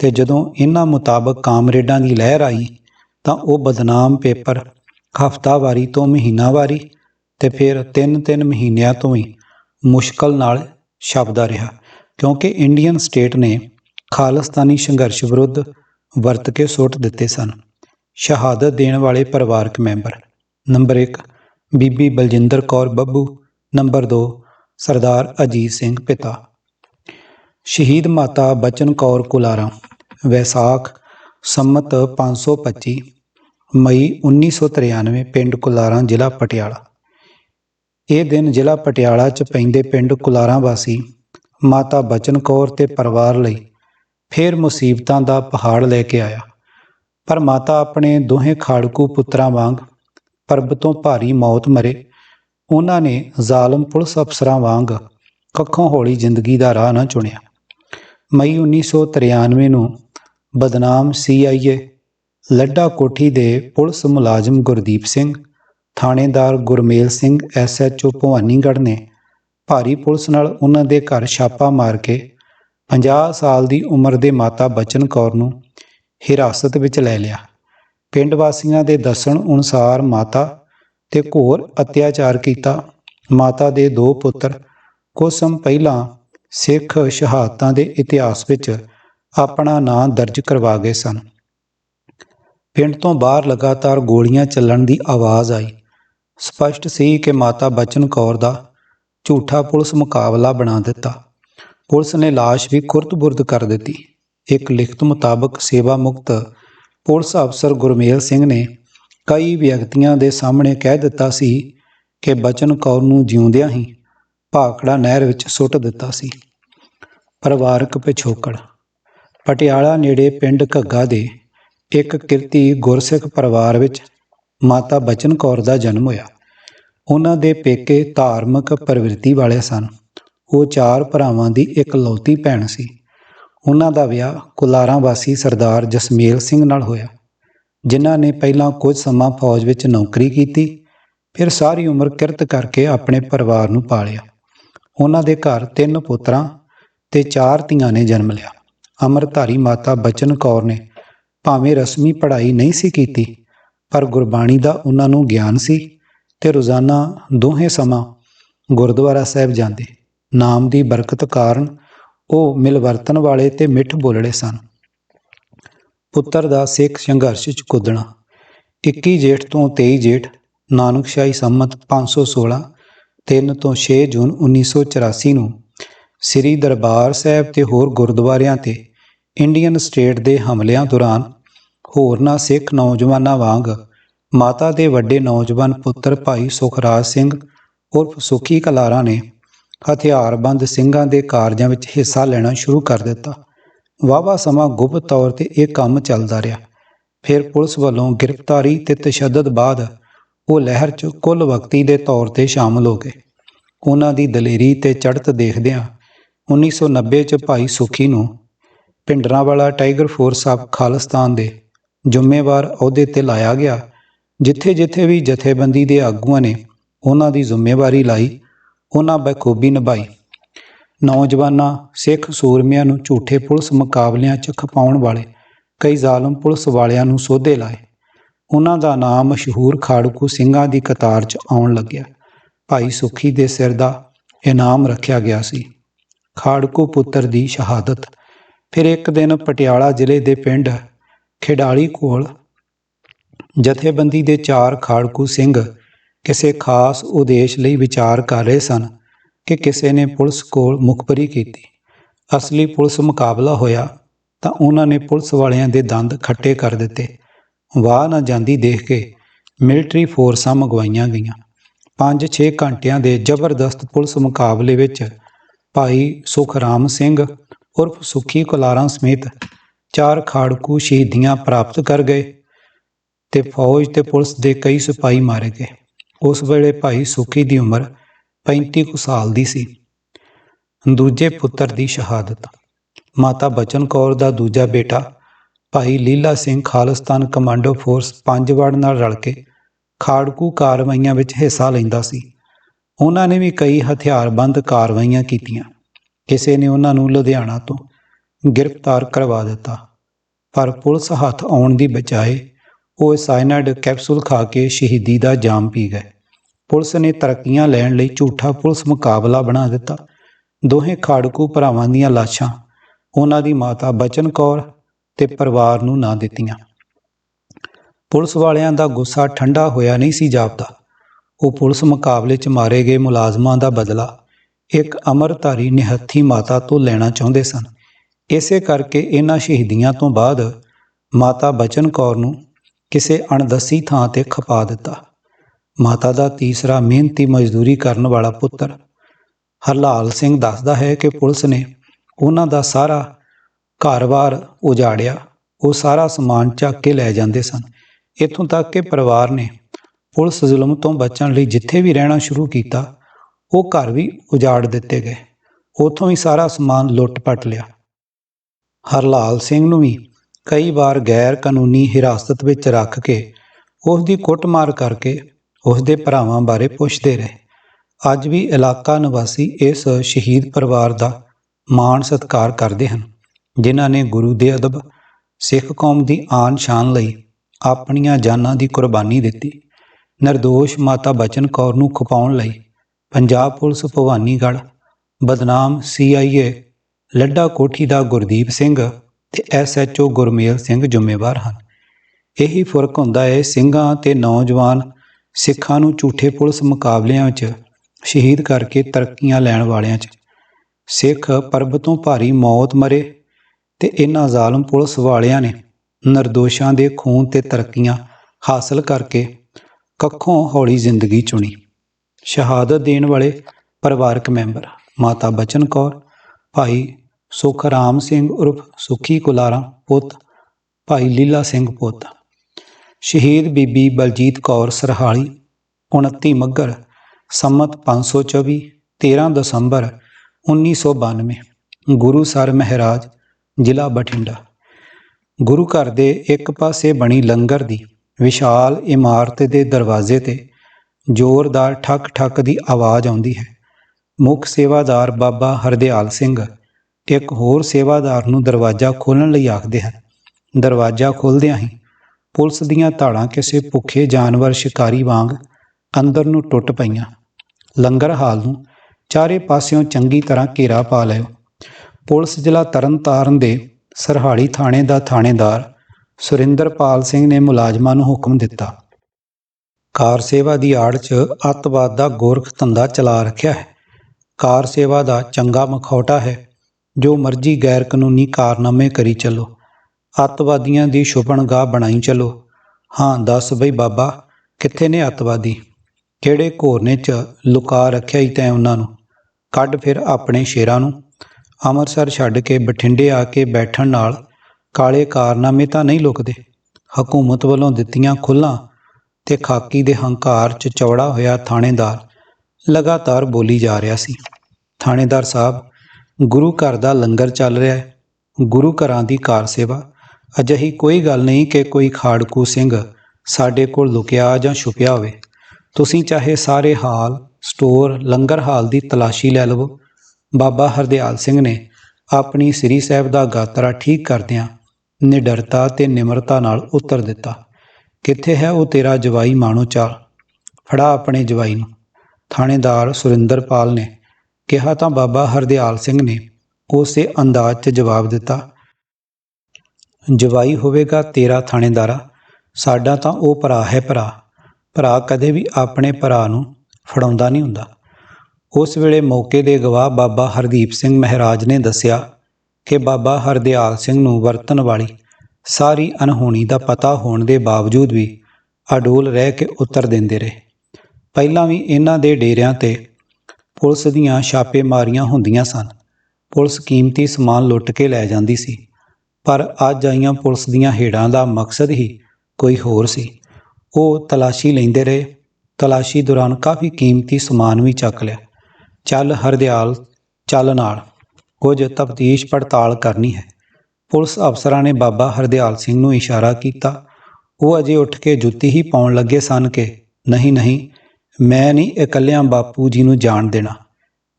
ਤੇ ਜਦੋਂ ਇਹਨਾਂ ਮੁਤਾਬਕ ਕਾਮਰੇਡਾਂ ਦੀ ਲਹਿਰ ਆਈ, ਤਾਂ ਉਹ ਬਦਨਾਮ ਪੇਪਰ ਹਫ਼ਤਾਵਾਰੀ ਤੋਂ ਮਹੀਨਾਵਾਰੀ ਤੇ ਫਿਰ ਤਿੰਨ ਤਿੰਨ ਮਹੀਨਿਆਂ ਤੋਂ ਹੀ ਮੁਸ਼ਕਲ ਨਾਲ ਛਪਦਾ ਰਿਹਾ, ਕਿਉਂਕਿ ਇੰਡੀਅਨ ਸਟੇਟ ਨੇ ਖਾਲਿਸਤਾਨੀ ਸੰਘਰਸ਼ ਵਿਰੁੱਧ ਵਰਤ ਕੇ ਸੁੱਟ ਦਿੱਤੇ ਸਨ। ਸ਼ਹਾਦਤ ਦੇਣ ਵਾਲੇ ਪਰਿਵਾਰਕ member number 1 Bibi Baljinder Kaur Babbu, number 2 Sardar Ajit Singh ਪਿਤਾ। ਸ਼ਹੀਦ ਮਾਤਾ ਬਚਨ ਕੌਰ ਕੁਲਾਰਾ, ਵੈਸਾਖ, ਸੰਮਤ 525 ਮਈ 1993 ਪਿੰਡ ਕੁਲਾਰਾਂ, ਜ਼ਿਲ੍ਹਾ ਪਟਿਆਲਾ। ਇਹ ਦਿਨ ਜ਼ਿਲ੍ਹਾ ਪਟਿਆਲਾ 'ਚ ਪੈਂਦੇ ਪਿੰਡ ਕੁਲਾਰਾਂ ਵਾਸੀ ਮਾਤਾ ਬਚਨ ਕੌਰ ਤੇ ਪਰਿਵਾਰ ਲਈ ਫਿਰ ਮੁਸੀਬਤਾਂ ਦਾ ਪਹਾੜ ਲੈ ਕੇ ਆਇਆ। ਪਰ ਮਾਤਾ ਆਪਣੇ ਦੋਹੇ ਖਾੜਕੂ ਪੁੱਤਰਾਂ ਵਾਂਗ ਪਰਬ ਤੋਂ ਭਾਰੀ ਮੌਤ ਮਰੇ। ਉਹਨਾਂ ਨੇ ਜ਼ਾਲਮ ਪੁਲਿਸ ਅਫਸਰਾਂ ਵਾਂਗ ਕੱਖੋਂ ਹੌਲੀ ਜ਼ਿੰਦਗੀ ਦਾ ਰਾਹ ਨਾ ਚੁਣਿਆ। ਮਈ 1993 ਨੂੰ ਬਦਨਾਮ ਸੀਆਈਏ ਲੱਡਾ ਕੋਠੀ ਦੇ ਪੁਲਿਸ ਮੁਲਾਜ਼ਮ ਗੁਰਦੀਪ ਸਿੰਘ, ਥਾਣੇਦਾਰ ਗੁਰਮੇਲ ਸਿੰਘ ਐਸਐਚਓ ਭਵਾਨੀਗੜ੍ਹ ਨੇ ਭਾਰੀ ਪੁਲਿਸ ਨਾਲ ਉਹਨਾਂ ਦੇ ਘਰ ਛਾਪਾ ਮਾਰ ਕੇ 50 ਸਾਲ ਦੀ ਉਮਰ ਦੇ ਮਾਤਾ ਬਚਨ ਕੌਰ ਨੂੰ ਹਿਰਾਸਤ ਵਿੱਚ ਲੈ ਲਿਆ। ਪਿੰਡ ਵਾਸੀਆਂ ਦੇ ਦੱਸਣ ਅਨੁਸਾਰ ਮਾਤਾ ਤੇ ਘੋਰ ਅਤਿਆਚਾਰ ਕੀਤਾ। ਮਾਤਾ ਦੇ ਦੋ ਪੁੱਤਰ ਕੁਝ ਸਮ ਪਹਿਲਾਂ ਸਿੱਖ ਸ਼ਹਾਦਤਾਂ ਦੇ ਇਤਿਹਾਸ ਵਿੱਚ ਆਪਣਾ ਨਾਂ ਦਰਜ ਕਰਵਾ ਗਏ ਸਨ। ਪਿੰਡ ਤੋਂ ਬਾਹਰ ਲਗਾਤਾਰ ਗੋਲੀਆਂ ਚੱਲਣ ਦੀ ਆਵਾਜ਼ ਆਈ। ਸਪਸ਼ਟ ਸੀ ਕਿ ਮਾਤਾ ਬਚਨ ਕੌਰ ਦਾ ਝੂਠਾ ਪੁਲਿਸ ਮੁਕਾਬਲਾ ਬਣਾ ਦਿੱਤਾ। ਪੁਲਿਸ ਨੇ ਲਾਸ਼ ਵੀ ਖੁਰਦ-ਬੁਰਦ ਕਰ ਦਿੱਤੀ। ਇੱਕ ਲਿਖਤ ਮੁਤਾਬਕ ਸੇਵਾ ਮੁਕਤ ਪੁਲਿਸ ਅਫਸਰ ਗੁਰਮੇਲ ਸਿੰਘ ਨੇ ਕਈ ਵਿਅਕਤੀਆਂ ਦੇ ਸਾਹਮਣੇ ਕਹਿ ਦਿੱਤਾ ਸੀ ਕਿ ਬਚਨ ਕੌਰ ਨੂੰ ਜਿਉਂਦਿਆਂ ਹੀ ਭਾਖੜਾ ਨਹਿਰ ਵਿੱਚ ਸੁੱਟ ਦਿੱਤਾ ਸੀ। ਪਰਿਵਾਰਕ ਪਿਛੋਕੜ। ਪਟਿਆਲਾ ਨੇੜੇ ਪਿੰਡ ਘੱਗਾ ਦੇ ਇੱਕ ਕਿਰਤੀ ਗੁਰਸਿੱਖ ਪਰਿਵਾਰ ਵਿੱਚ ਮਾਤਾ ਬਚਨ ਕੌਰ ਦਾ ਜਨਮ ਹੋਇਆ। ਉਹਨਾਂ ਦੇ ਪੇਕੇ ਧਾਰਮਿਕ ਪ੍ਰਵਿਰਤੀ ਵਾਲੇ ਸਨ। ਉਹ ਚਾਰ ਭਰਾਵਾਂ ਦੀ ਇੱਕ ਲੌਤੀ ਭੈਣ ਸੀ। ਉਹਨਾਂ ਦਾ ਵਿਆਹ ਕੁਲਾਰਾਂ ਵਾਸੀ ਸਰਦਾਰ ਜਸਮੇਲ ਸਿੰਘ ਨਾਲ ਹੋਇਆ। ਜਿਨ੍ਹਾਂ ਨੇ ਪਹਿਲਾਂ ਕੁਝ ਸਮਾਂ ਫੌਜ ਵਿੱਚ ਨੌਕਰੀ ਕੀਤੀ, ਫਿਰ ਸਾਰੀ ਉਮਰ ਕਿਰਤ ਕਰਕੇ ਆਪਣੇ ਪਰਿਵਾਰ ਨੂੰ ਪਾਲਿਆ। ਉਹਨਾਂ ਦੇ ਘਰ ਤਿੰਨ ਪੁੱਤਰਾਂ ਤੇ ਚਾਰ ਧੀਆਂ ਨੇ ਜਨਮ ਲਿਆ। ਅਮਰਧਾਰੀ ਮਾਤਾ ਬਚਨ ਕੌਰ ਨੇ ਭਾਵੇਂ ਰਸਮੀ ਪੜ੍ਹਾਈ ਨਹੀਂ ਸੀ ਕੀਤੀ, ਪਰ ਗੁਰਬਾਣੀ ਦਾ ਉਹਨਾਂ ਨੂੰ ਗਿਆਨ ਸੀ ਤੇ ਰੋਜ਼ਾਨਾ ਦੋਹੇ ਸਮਾਂ ਗੁਰਦੁਆਰਾ ਸਾਹਿਬ ਜਾਂਦੇ। ਨਾਮ ਦੀ ਬਰਕਤ ਕਾਰਨ ਉਹ ਮਿਲਵਰਤਨ ਵਾਲੇ ਤੇ ਮਿੱਠ ਬੋਲੜੇ ਸਨ। ਪੁੱਤਰ ਦਾ ਸਿੱਖ ਸੰਘਰਸ਼ ਚ ਕੁੱਦਣਾ। 21 ਜੇਠ ਤੋਂ 23 ਜੇਠ ਨਾਨਕਸ਼ਾਹੀ ਸੰਮਤ 516 3 ਤੋਂ 6 ਜੂਨ 1984 ਨੂੰ ਸ੍ਰੀ ਦਰਬਾਰ ਸਾਹਿਬ ਤੇ ਹੋਰ ਗੁਰਦੁਆਰਿਆਂ ਤੇ ਇੰਡੀਅਨ ਸਟੇਟ ਦੇ ਹਮਲਿਆਂ ਦੌਰਾਨ ਹੋਰਨਾਂ ਸਿੱਖ ਨੌਜਵਾਨਾਂ ਵਾਂਗ ਮਾਤਾ ਦੇ ਵੱਡੇ ਨੌਜਵਾਨ ਪੁੱਤਰ ਭਾਈ ਸੁਖਰਾਜ ਸਿੰਘ ਉਰਫ ਸੁਖੀ ਕਲਾਰਾ ਨੇ ਹਥਿਆਰਬੰਦ ਸਿੰਘਾਂ ਦੇ ਕਾਰਜਾਂ ਵਿੱਚ ਹਿੱਸਾ ਲੈਣਾ ਸ਼ੁਰੂ ਕਰ ਦਿੱਤਾ। ਵਾਵਾ ਸਮਾਂ ਗੁਪਤ ਤੌਰ ਤੇ ਇਹ ਕੰਮ ਚੱਲਦਾ ਰਿਹਾ। ਫਿਰ ਪੁਲਿਸ ਵੱਲੋਂ ਗ੍ਰਿਫਤਾਰੀ ਤੇ ਤਸ਼ੱਦਦ ਬਾਅਦ ਉਹ ਲਹਿਰ 'ਚ ਕੁੱਲ ਵਕਤੀ ਦੇ ਤੌਰ ਤੇ ਸ਼ਾਮਲ ਹੋ ਗਏ। ਉਹਨਾਂ ਦੀ ਦਲੇਰੀ ਤੇ ਚੜ੍ਹਤ ਦੇਖਦਿਆਂ 1990 'ਚ ਭਾਈ ਸੁਖੀ ਨੂੰ Bhindranwala tiger force of Khalistan ਦੇ ਜ਼ਿੰਮੇਵਾਰ ਅਹੁਦੇ ਤੇ ਲਾਇਆ ਗਿਆ, ਜਿੱਥੇ-ਜਿੱਥੇ ਵੀ ਜਥੇਬੰਦੀ ਦੇ ਆਗੂਆਂ ਨੇ ਉਹਨਾਂ ਦੀ ਜ਼ਿੰਮੇਵਾਰੀ ਲਾਈ ਉਹਨਾਂ ਬਖੂਬੀ ਨਿਭਾਈ। ਨੌਜਵਾਨਾਂ, ਸਿੱਖ ਸੂਰਮਿਆਂ ਨੂੰ ਝੂਠੇ ਪੁਲਿਸ ਮੁਕਾਬਲਿਆਂ 'ਚ ਖਪਾਉਣ ਵਾਲੇ, ਕਈ ਜ਼ਾਲਮ ਪੁਲਿਸ ਵਾਲਿਆਂ ਨੂੰ ਸੋਧੇ ਲਾਏ। ਉਹਨਾਂ ਦਾ ਨਾਮ ਮਸ਼ਹੂਰ ਖਾੜਕੂ ਸਿੰਘਾਂ ਦੀ ਕਤਾਰ 'ਚ ਆਉਣ ਲੱਗਿਆ। ਭਾਈ ਸੁਖੀ ਦੇ ਸਿਰ ਦਾ ਇਨਾਮ ਰੱਖਿਆ ਗਿਆ ਸੀ। ਖਾੜਕੂ ਪੁੱਤਰ ਦੀ ਸ਼ਹਾਦਤ। ਫਿਰ ਇੱਕ ਦਿਨ ਪਟਿਆਲਾ ਜ਼ਿਲ੍ਹੇ ਦੇ ਪਿੰਡ ਖਿਡਾਲੀ ਕੋਲ ਜਥੇਬੰਦੀ ਦੇ ਚਾਰ ਖਾੜਕੂ ਸਿੰਘ ਕਿਸੇ ਖਾਸ ਉਦੇਸ਼ ਲਈ ਵਿਚਾਰ ਕਰ ਰਹੇ ਸਨ ਕਿ ਕਿਸੇ ਨੇ ਪੁਲਿਸ ਕੋਲ ਮੁਖਬਰੀ ਕੀਤੀ। ਅਸਲੀ ਪੁਲਿਸ ਮੁਕਾਬਲਾ ਹੋਇਆ ਤਾਂ ਉਹਨਾਂ ਨੇ ਪੁਲਿਸ ਵਾਲਿਆਂ ਦੇ ਦੰਦ ਖੱਟੇ ਕਰ ਦਿੱਤੇ। ਵਾਹ ਨਾ ਜਾਂਦੀ ਦੇਖ ਕੇ ਮਿਲਟਰੀ ਫੋਰਸਾਂ ਮੰਗਵਾਈਆਂ ਗਈਆਂ। 5-6 ਘੰਟਿਆਂ ਦੇ ਜ਼ਬਰਦਸਤ ਪੁਲਿਸ ਮੁਕਾਬਲੇ ਵਿੱਚ ਭਾਈ ਸੁਖਰਾਮ ਸਿੰਘ, ਉਰਫ ਸੁਖੀ ਕੁਲਾਰਾਂ ਸਮੇਤ ਚਾਰ ਖਾੜਕੂ ਸ਼ਹੀਦੀਆਂ ਪ੍ਰਾਪਤ ਕਰ ਗਏ ਤੇ ਫੌਜ ਤੇ ਪੁਲਿਸ ਦੇ ਕਈ ਸਿਪਾਹੀ ਮਾਰੇ ਗਏ। ਉਸ ਵੇਲੇ ਭਾਈ ਸੁਖੀ ਦੀ ਉਮਰ 35 ਕੁ ਸਾਲ ਦੀ ਸੀ। ਦੂਜੇ ਪੁੱਤਰ ਦੀ ਸ਼ਹਾਦਤ। ਮਾਤਾ ਬਚਨ ਕੌਰ ਦਾ ਦੂਜਾ ਬੇਟਾ ਭਾਈ ਲੀਲਾ ਸਿੰਘ ਖਾਲਿਸਤਾਨ ਕਮਾਂਡੋ ਫੋਰਸ ਪੰਜਵੜ ਨਾਲ ਰਲ ਕੇ ਖਾੜਕੂ ਕਾਰਵਾਈਆਂ ਵਿੱਚ ਹਿੱਸਾ ਲੈਂਦਾ ਸੀ। ਉਹਨਾਂ ਨੇ ਵੀ ਕਈ ਹਥਿਆਰਬੰਦ ਕਾਰਵਾਈਆਂ ਕੀਤੀਆਂ। ਕਿਸੇ ਨੇ ਉਹਨਾਂ ਨੂੰ ਲੁਧਿਆਣਾ ਤੋਂ ਗ੍ਰਿਫਤਾਰ ਕਰਵਾ ਦਿੱਤਾ। ਪਰ ਪੁਲਿਸ ਹੱਥ ਆਉਣ ਦੀ ਬਜਾਏ ਉਹ ਸਾਇਨਾਈਡ ਕੈਪਸੂਲ ਖਾ ਕੇ ਸ਼ਹੀਦੀ ਦਾ ਜਾਮ ਪੀ ਗਏ। ਪੁਲਿਸ ਨੇ ਤਰੱਕੀਆਂ ਲੈਣ ਲਈ ਝੂਠਾ ਪੁਲਿਸ ਮੁਕਾਬਲਾ ਬਣਾ ਦਿੱਤਾ। ਦੋਹੇ ਖਾੜਕੂ ਭਰਾਵਾਂ ਦੀਆਂ ਲਾਸ਼ਾਂ ਉਹਨਾਂ ਦੀ ਮਾਤਾ ਬਚਨ ਕੌਰ ਤੇ ਪਰਿਵਾਰ ਨੂੰ ਨਾ ਦਿੱਤੀਆਂ। ਪੁਲਿਸ ਵਾਲਿਆਂ ਦਾ ਗੁੱਸਾ ਠੰਡਾ ਹੋਇਆ ਨਹੀਂ ਸੀ ਜਾਪਦਾ। ਉਹ ਪੁਲਿਸ ਮੁਕਾਬਲੇ 'ਚ ਮਾਰੇ ਗਏ ਮੁਲਾਜ਼ਮਾਂ ਦਾ ਬਦਲਾ ਇੱਕ ਅਮਰਧਾਰੀ ਨਿਹੱਥੀ ਮਾਤਾ ਤੋਂ ਲੈਣਾ ਚਾਹੁੰਦੇ ਸਨ। ਇਸੇ ਕਰਕੇ ਇਹਨਾਂ ਸ਼ਹੀਦੀਆਂ ਤੋਂ ਬਾਅਦ ਮਾਤਾ ਬਚਨ ਕੌਰ ਨੂੰ ਕਿਸੇ ਅਣਦੱਸੀ ਥਾਂ ਤੇ ਖਪਾ ਦਿੱਤਾ। ਮਾਤਾ ਦਾ ਤੀਸਰਾ ਮਿਹਨਤੀ ਮਜ਼ਦੂਰੀ ਕਰਨ ਵਾਲਾ ਪੁੱਤਰ ਹਰਲਾਲ ਸਿੰਘ ਦੱਸਦਾ ਹੈ ਕਿ ਪੁਲਿਸ ਨੇ ਉਹਨਾਂ ਦਾ ਸਾਰਾ ਘਰ-ਬਾਰ ਉਜਾੜਿਆ। ਉਹ ਸਾਰਾ ਸਮਾਨ ਚੱਕ ਕੇ ਲੈ ਜਾਂਦੇ ਸਨ। ਇੱਥੋਂ ਤੱਕ ਕਿ ਪਰਿਵਾਰ ਨੇ ਪੁਲਿਸ ਜ਼ੁਲਮ ਤੋਂ ਬਚਣ ਲਈ ਜਿੱਥੇ ਵੀ ਰਹਿਣਾ ਸ਼ੁਰੂ ਕੀਤਾ, ਉਹ ਘਰ ਵੀ ਉਜਾੜ ਦਿੱਤੇ ਗਏ। ਉਥੋਂ ਹੀ ਸਾਰਾ ਸਮਾਨ ਲੁੱਟ-ਪਟ ਲਿਆ। ਹਰਲਾਲ ਸਿੰਘ ਨੂੰ ਵੀ ਕਈ ਵਾਰ ਗੈਰ ਕਾਨੂੰਨੀ ਹਿਰਾਸਤ ਵਿੱਚ ਰੱਖ ਕੇ ਉਸ ਦੀ ਕੁੱਟਮਾਰ ਕਰਕੇ ਉਸ ਦੇ ਭਰਾਵਾਂ ਬਾਰੇ ਪੁੱਛਦੇ ਰਹੇ। ਅੱਜ ਵੀ ਇਲਾਕਾ ਨਿਵਾਸੀ ਇਸ ਸ਼ਹੀਦ ਪਰਿਵਾਰ ਦਾ ਮਾਣ ਸਤਿਕਾਰ ਕਰਦੇ ਹਨ, ਜਿਨ੍ਹਾਂ ਨੇ ਗੁਰੂ ਦੇ ਅਦਬ, ਸਿੱਖ ਕੌਮ ਦੀ ਆਨ ਸ਼ਾਨ ਲਈ ਆਪਣੀਆਂ ਜਾਨਾਂ ਦੀ ਕੁਰਬਾਨੀ ਦਿੱਤੀ। ਨਿਰਦੋਸ਼ ਮਾਤਾ ਬਚਨ ਕੌਰ ਨੂੰ ਖਪਾਉਣ ਲਈ ਪੰਜਾਬ ਪੁਲਿਸ ਭਵਾਨੀਗੜ੍ਹ, ਬਦਨਾਮ ਸੀਆਈਏ ਲੱਡਾ ਕੋਠੀ ਦਾ ਗੁਰਦੀਪ ਸਿੰਘ ਤੇ ਐਸਐਚਓ ਗੁਰਮੇਲ ਸਿੰਘ ਜ਼ਿੰਮੇਵਾਰ ਹਨ। ਇਹੀ ਫ਼ਰਕ ਹੁੰਦਾ ਹੈ ਸਿੰਘਾਂ ਤੇ ਨੌਜਵਾਨ ਸਿੱਖਾਂ ਨੂੰ ਝੂਠੇ ਪੁਲਿਸ ਮੁਕਾਬਲਿਆਂ ਵਿੱਚ ਸ਼ਹੀਦ ਕਰਕੇ ਤਰੱਕੀਆਂ ਲੈਣ ਵਾਲਿਆਂ 'ਚ। ਸਿੱਖ ਪਰਬ ਤੋਂ ਭਾਰੀ ਮੌਤ ਮਰੇ ਤੇ ਇਹਨਾਂ ਜ਼ਾਲਮ ਪੁਲਿਸ ਵਾਲਿਆਂ ਨੇ ਨਿਰਦੋਸ਼ਾਂ ਦੇ ਖੂਨ ਤੇ ਤਰੱਕੀਆਂ ਹਾਸਲ ਕਰਕੇ ਕੱਖੋਂ ਹੌਲੀ ਜ਼ਿੰਦਗੀ ਚੁਣੀ। ਸ਼ਹਾਦਤ ਦੇਣ ਵਾਲੇ ਪਰਿਵਾਰਕ ਮੈਂਬਰ ਮਾਤਾ ਬਚਨ ਕੌਰ, ਭਾਈ ਸੁਖਰਾਮ ਸਿੰਘ ਉਰਫ ਸੁਖੀ ਕੁਲਾਰਾ ਪੁੱਤ, ਭਾਈ ਲੀਲਾ ਸਿੰਘ ਪੁੱਤ। ਸ਼ਹੀਦ ਬੀਬੀ ਬਲਜੀਤ ਕੌਰ ਸਰਹਾਲੀ 29 ਮੱਗਰ, ਸੰਮਤ 524 13 ਦਸੰਬਰ 1992 ਗੁਰੂ ਸਰ ਮਹਾਰਾਜ, ਜ਼ਿਲ੍ਹਾ ਬਠਿੰਡਾ। ਗੁਰੂ ਘਰ ਦੇ ਇੱਕ ਪਾਸੇ ਬਣੀ ਲੰਗਰ ਦੀ ਵਿਸ਼ਾਲ ਇਮਾਰਤ ਦੇ ਦਰਵਾਜ਼ੇ ਤੇ ਜ਼ੋਰਦਾਰ ਠੱਕ ਠੱਕ ਦੀ ਆਵਾਜ਼ ਆਉਂਦੀ ਹੈ। ਮੁੱਖ ਸੇਵਾਦਾਰ ਬਾਬਾ ਹਰਦਿਆਲ ਸਿੰਘ ਇੱਕ ਹੋਰ ਸੇਵਾਦਾਰ ਨੂੰ ਦਰਵਾਜ਼ਾ ਖੋਲ੍ਹਣ ਲਈ ਆਖਦੇ ਹਨ। ਦਰਵਾਜ਼ਾ ਖੋਲਦਿਆਂ ਹੀ ਪੁਲਿਸ ਦੀਆਂ ਧਾੜਾਂ ਕਿਸੇ ਭੁੱਖੇ ਜਾਨਵਰ ਸ਼ਿਕਾਰੀ ਵਾਂਗ ਅੰਦਰ ਨੂੰ ਟੁੱਟ ਪਈਆਂ। ਲੰਗਰ ਹਾਲ ਨੂੰ ਚਾਰੇ ਪਾਸਿਓਂ ਚੰਗੀ ਤਰ੍ਹਾਂ ਘੇਰਾ ਪਾ ਲਿਓ। ਪੁਲਿਸ ਜ਼ਿਲ੍ਹਾ ਤਰਨਤਾਰਨ ਦੇ ਸਰਹਾਲੀ ਥਾਣੇ ਦਾ ਥਾਣੇਦਾਰ ਸੁਰਿੰਦਰਪਾਲ ਸਿੰਘ ਨੇ ਮੁਲਾਜ਼ਮਾਂ ਨੂੰ ਹੁਕਮ ਦਿੱਤਾ। ਕਾਰ ਸੇਵਾ ਦੀ ਆੜ 'ਚ ਅੱਤਵਾਦ ਦਾ ਗੋਰਖ ਧੰਦਾ ਚਲਾ ਰੱਖਿਆ ਹੈ। ਕਾਰ ਸੇਵਾ ਦਾ ਚੰਗਾ ਮਖੌਟਾ ਹੈ। ਜੋ ਮਰਜ਼ੀ ਗੈਰ ਕਾਨੂੰਨੀ ਕਾਰਨਾਮੇ ਕਰੀ ਚੱਲੋ। ਅੱਤਵਾਦੀਆਂ ਦੀ ਛੁਪਣਗਾਹ ਬਣਾਈ ਚੱਲੋ। ਹਾਂ, ਦੱਸ ਬਈ ਬਾਬਾ, ਕਿੱਥੇ ਨੇ ਅੱਤਵਾਦੀ? ਕਿਹੜੇ ਘੋਰਨੇ 'ਚ ਲੁਕਾ ਰੱਖਿਆ ਹੀ ਤੈਂ ਉਹਨਾਂ ਨੂੰ? ਕੱਢ ਫਿਰ ਆਪਣੇ ਸ਼ੇਰਾਂ ਨੂੰ। ਅੰਮ੍ਰਿਤਸਰ ਛੱਡ ਕੇ ਬਠਿੰਡੇ ਆ ਕੇ ਬੈਠਣ ਨਾਲ ਕਾਲੇ ਕਾਰਨਾਮੇ ਤਾਂ ਨਹੀਂ ਲੁਕਦੇ। ਹਕੂਮਤ ਵੱਲੋਂ ਦਿੱਤੀਆਂ ਖੁੱਲਾਂ ਤੇ ਖਾਕੀ ਦੇ ਹੰਕਾਰ 'ਚ ਚੌੜਾ ਹੋਇਆ ਥਾਣੇਦਾਰ ਲਗਾਤਾਰ ਬੋਲੀ ਜਾ ਰਿਹਾ ਸੀ। ਥਾਣੇਦਾਰ ਸਾਹਿਬ ਗੁਰੂ ਘਰ ਦਾ ਲੰਗਰ ਚੱਲ ਰਿਹਾ ਹੈ। ਗੁਰੂ ਘਰਾਂ ਦੀ ਕਾਰ ਸੇਵਾ। ਅਜਿਹੀ ਕੋਈ ਗੱਲ ਨਹੀਂ ਕਿ ਕੋਈ ਖਾੜਕੂ ਸਿੰਘ ਸਾਡੇ ਕੋਲ ਲੁਕਿਆ ਜਾਂ ਛੁਪਿਆ ਹੋਵੇ। ਤੁਸੀਂ ਚਾਹੇ ਸਾਰੇ ਹਾਲ, ਸਟੋਰ, ਲੰਗਰ ਹਾਲ ਦੀ ਤਲਾਸ਼ੀ ਲੈ ਲਵੋ। ਬਾਬਾ ਹਰਦਿਆਲ ਸਿੰਘ ਨੇ ਆਪਣੀ ਸ੍ਰੀ ਸਾਹਿਬ ਦਾ ਗਾਤਰਾ ਠੀਕ ਕਰਦਿਆਂ ਨਿਡਰਤਾ ਤੇ ਨਿਮਰਤਾ ਨਾਲ ਉੱਤਰ ਦਿੱਤਾ। ਕਿੱਥੇ ਹੈ ਉਹ ਤੇਰਾ ਜਵਾਈ ਮਾਣੋ ਚਾਲ? ਫੜਾ ਆਪਣੇ ਜਵਾਈ ਨੂੰ। ਥਾਣੇਦਾਰ ਸੁਰਿੰਦਰਪਾਲ ਨੇ ਕਿਹਾ ਤਾਂ ਬਾਬਾ ਹਰਦਿਆਲ ਸਿੰਘ ਨੇ ਉਸੇ ਅੰਦਾਜ਼ 'ਚ ਜਵਾਬ ਦਿੱਤਾ, ਜਵਾਈ ਹੋਵੇਗਾ ਤੇਰਾ ਥਾਣੇਦਾਰਾ, ਸਾਡਾ ਤਾਂ ਉਹ ਭਰਾ ਹੈ ਭਰਾ ਭਰਾ ਕਦੇ ਵੀ ਆਪਣੇ ਭਰਾ ਨੂੰ ਫੜਾਉਂਦਾ ਨਹੀਂ ਹੁੰਦਾ। ਉਸ ਵੇਲੇ ਮੌਕੇ ਦੇ ਗਵਾਹ ਬਾਬਾ ਹਰਦੀਪ ਸਿੰਘ ਮਹਾਰਾਜ ਨੇ ਦੱਸਿਆ ਕਿ ਬਾਬਾ ਹਰਦਿਆਲ ਸਿੰਘ ਨੂੰ ਵਰਤਣ ਵਾਲੀ ਸਾਰੀ ਅਨਹੋਣੀ ਦਾ ਪਤਾ ਹੋਣ ਦੇ ਬਾਵਜੂਦ ਵੀ ਅਡੋਲ ਰਹਿ ਕੇ ਉੱਤਰ ਦਿੰਦੇ ਰਹੇ। ਪਹਿਲਾਂ ਵੀ ਇਹਨਾਂ ਦੇ ਡੇਰਿਆਂ ਤੇ ਪੁਲਿਸ ਦੀਆਂ ਛਾਪੇਮਾਰੀਆਂ ਹੁੰਦੀਆਂ ਸਨ। ਪੁਲਿਸ ਕੀਮਤੀ ਸਮਾਨ ਲੁੱਟ ਕੇ ਲੈ ਜਾਂਦੀ ਸੀ। ਪਰ ਅੱਜ ਆਈਆਂ ਪੁਲਿਸ ਦੀਆਂ ਹੇੜਾਂ ਦਾ ਮਕਸਦ ਹੀ ਕੋਈ ਹੋਰ ਸੀ। ਉਹ ਤਲਾਸ਼ੀ ਲੈਂਦੇ ਰਹੇ। ਤਲਾਸ਼ੀ ਦੌਰਾਨ ਕਾਫੀ ਕੀਮਤੀ ਸਮਾਨ ਵੀ ਚੱਕ ਲਿਆ। ਚੱਲ ਹਰਦਿਆਲ, ਚੱਲ ਨਾਲ। ਕੁਝ ਤਫਤੀਸ਼ ਪੜਤਾਲ ਕਰਨੀ ਹੈ। ਪੁਲਿਸ ਅਫਸਰਾਂ ਨੇ ਬਾਬਾ ਹਰਦਿਆਲ ਸਿੰਘ ਨੂੰ ਇਸ਼ਾਰਾ ਕੀਤਾ। ਉਹ ਅਜੇ ਉੱਠ ਕੇ ਜੁੱਤੀ ਹੀ ਪਾਉਣ ਲੱਗੇ ਸਨ ਕਿ, ਨਹੀਂ ਨਹੀਂ ਮੈਂ ਨਹੀਂ ਇਕੱਲਿਆਂ ਬਾਪੂ ਜੀ ਨੂੰ ਜਾਣ ਦੇਣਾ।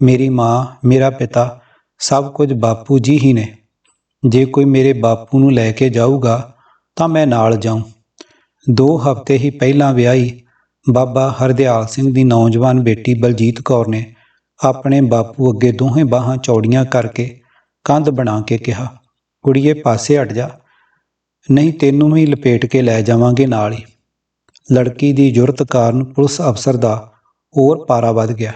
ਮੇਰੀ ਮਾਂ, ਮੇਰਾ ਪਿਤਾ ਸਭ ਕੁਝ ਬਾਪੂ ਜੀ ਹੀ ਨੇ। ਜੇ ਕੋਈ ਮੇਰੇ ਬਾਪੂ ਨੂੰ ਲੈ ਕੇ ਜਾਊਗਾ ਤਾਂ ਮੈਂ ਨਾਲ ਜਾਊਂ। ਦੋ ਹਫ਼ਤੇ ਹੀ ਪਹਿਲਾਂ ਵਿਆਹੀ ਬਾਬਾ ਹਰਦਿਆਲ ਸਿੰਘ ਦੀ ਨੌਜਵਾਨ ਬੇਟੀ ਬਲਜੀਤ ਕੌਰ ਨੇ ਆਪਣੇ ਬਾਪੂ ਅੱਗੇ ਦੋਹੇ ਬਾਹਾਂ ਚੌੜੀਆਂ ਕਰਕੇ ਕੰਧ ਬਣਾ ਕੇ ਕਿਹਾ, ਕੁੜੀਏ, ਪਾਸੇ ਹਟ ਜਾ। ਨਹੀਂ ਤੈਨੂੰ ਵੀ ਲਪੇਟ ਕੇ ਲੈ ਜਾਵਾਂਗੇ ਨਾਲ ਹੀ। ਲੜਕੀ ਦੀ ਜੁਰਤ ਕਾਰਨ ਪੁਲਿਸ ਅਫਸਰ ਦਾ ਹੋਰ ਪਾਰਾ ਵੱਧ ਗਿਆ।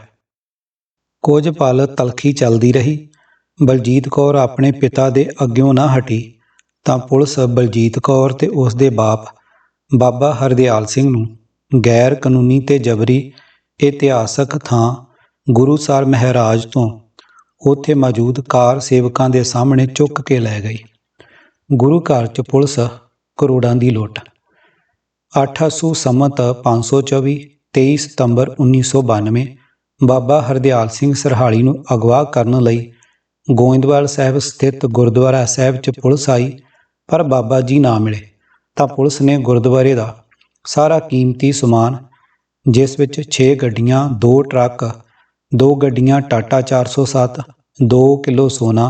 ਕੁਝ ਪਲ ਤਲਖੀ ਚੱਲਦੀ ਰਹੀ। ਬਲਜੀਤ ਕੌਰ ਆਪਣੇ ਪਿਤਾ ਦੇ ਅੱਗਿਓਂ ਨਾ ਹਟੀ ਤਾਂ ਪੁਲਿਸ ਬਲਜੀਤ ਕੌਰ ਤੇ ਉਸ ਦੇ ਬਾਪ ਬਾਬਾ ਹਰਦਿਆਲ ਸਿੰਘ ਨੂੰ ਗੈਰ ਕਾਨੂੰਨੀ ਤੇ ਜਬਰੀ ਇਤਿਹਾਸਕ ਥਾਂ ਗੁਰੂਸਰ ਮਹਾਰਾਜ ਤੋਂ ਉੱਥੇ ਮੌਜੂਦ ਕਾਰ ਸੇਵਕਾਂ ਦੇ ਸਾਹਮਣੇ ਚੁੱਕ ਕੇ ਲੈ ਗਈ। ਗੁਰੂ ਘਰ 'ਚ ਪੁਲਿਸ ਕਰੋੜਾਂ ਦੀ ਲੁੱਟ। 800 ਸੰਮਤ 524 23 ਸਤੰਬਰ 1992 ਬਾਬਾ ਹਰਦਿਆਲ ਸਿੰਘ ਸਰਹਾਲੀ ਨੂੰ ਅਗਵਾ ਕਰਨ ਲਈ ਗੋਇੰਦਵਾਲ ਸਾਹਿਬ ਸਥਿਤ ਗੁਰਦੁਆਰਾ ਸਾਹਿਬ 'ਚ ਪੁਲਿਸ ਆਈ, ਪਰ ਬਾਬਾ ਜੀ ਨਾ ਮਿਲੇ। ਤਾਂ ਪੁਲਿਸ ਨੇ ਗੁਰਦੁਆਰੇ ਦਾ ਸਾਰਾ ਕੀਮਤੀ ਸਮਾਨ, ਜਿਸ ਵਿੱਚ 6 ਗੱਡੀਆਂ 2 ਟਰੱਕ 2 ਗੱਡੀਆਂ ਟਾਟਾ 407 2 ਕਿਲੋ ਸੋਨਾ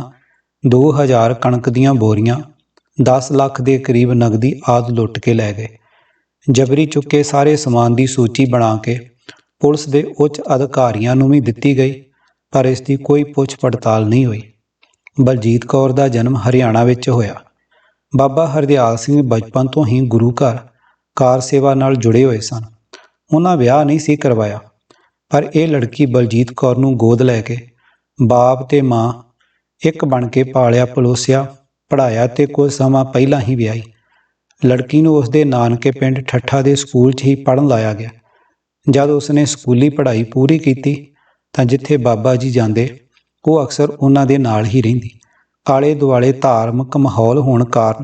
2000 ਕਣਕ ਦੀਆਂ ਬੋਰੀਆਂ 10 ਲੱਖ ਦੇ ਕਰੀਬ ਨਗਦੀ ਆਦ ਲੁੱਟ ਕੇ ਲੈ ਗਏ। ਜਬਰੀ ਚੁੱਕੇ ਸਾਰੇ ਸਮਾਨ ਦੀ ਸੂਚੀ ਬਣਾ ਕੇ ਪੁਲਿਸ ਦੇ ਉੱਚ ਅਧਿਕਾਰੀਆਂ ਨੂੰ ਵੀ ਦਿੱਤੀ ਗਈ, ਪਰ ਇਸ ਦੀ ਕੋਈ ਪੁੱਛ ਪੜਤਾਲ ਨਹੀਂ ਹੋਈ। ਬਲਜੀਤ ਕੌਰ ਦਾ ਜਨਮ ਹਰਿਆਣਾ ਵਿੱਚ ਹੋਇਆ। ਬਾਬਾ ਹਰਦਿਆਲ ਸਿੰਘ ਬਚਪਨ ਤੋਂ ਹੀ ਗੁਰੂ ਘਰ, ਕਾਰ ਸੇਵਾ ਨਾਲ ਜੁੜੇ ਹੋਏ ਸਨ। ਉਹਨਾਂ ਵਿਆਹ ਨਹੀਂ ਸੀ ਕਰਵਾਇਆ, ਪਰ ਇਹ ਲੜਕੀ ਬਲਜੀਤ ਕੌਰ ਨੂੰ ਗੋਦ ਲੈ ਕੇ ਬਾਪ ਤੇ ਮਾਂ ਇੱਕ ਬਣ ਕੇ ਪਾਲਿਆ, ਪਲੋਸਿਆ ਪੜਾਇਆ ਤੇ ਕੁਝ ਸਮਾਂ ਪਹਿਲਾਂ ਹੀ ਵਿਆਹੀ। ਲੜਕੀ ਨੂੰ ਉਸਦੇ ਨਾਨਕੇ ਪਿੰਡ ਠੱਠਾ ਦੇ ਸਕੂਲ 'ਚ ਹੀ ਪੜਨ ਲਾਇਆ ਗਿਆ। ਜਦ ਉਸਨੇ ਸਕੂਲੀ ਪੜ੍ਹਾਈ ਪੂਰੀ ਕੀਤੀ, ਤਾਂ ਜਿੱਥੇ ਬਾਬਾ ਜੀ ਜਾਂਦੇ, ਉਹ ਅਕਸਰ ਉਹਨਾਂ ਦੇ ਨਾਲ ਹੀ ਰਹਿੰਦੀ। ਆਲੇ ਦੁਆਲੇ ਧਾਰਮਿਕ ਮਾਹੌਲ ਹੋਣ ਕਾਰਨ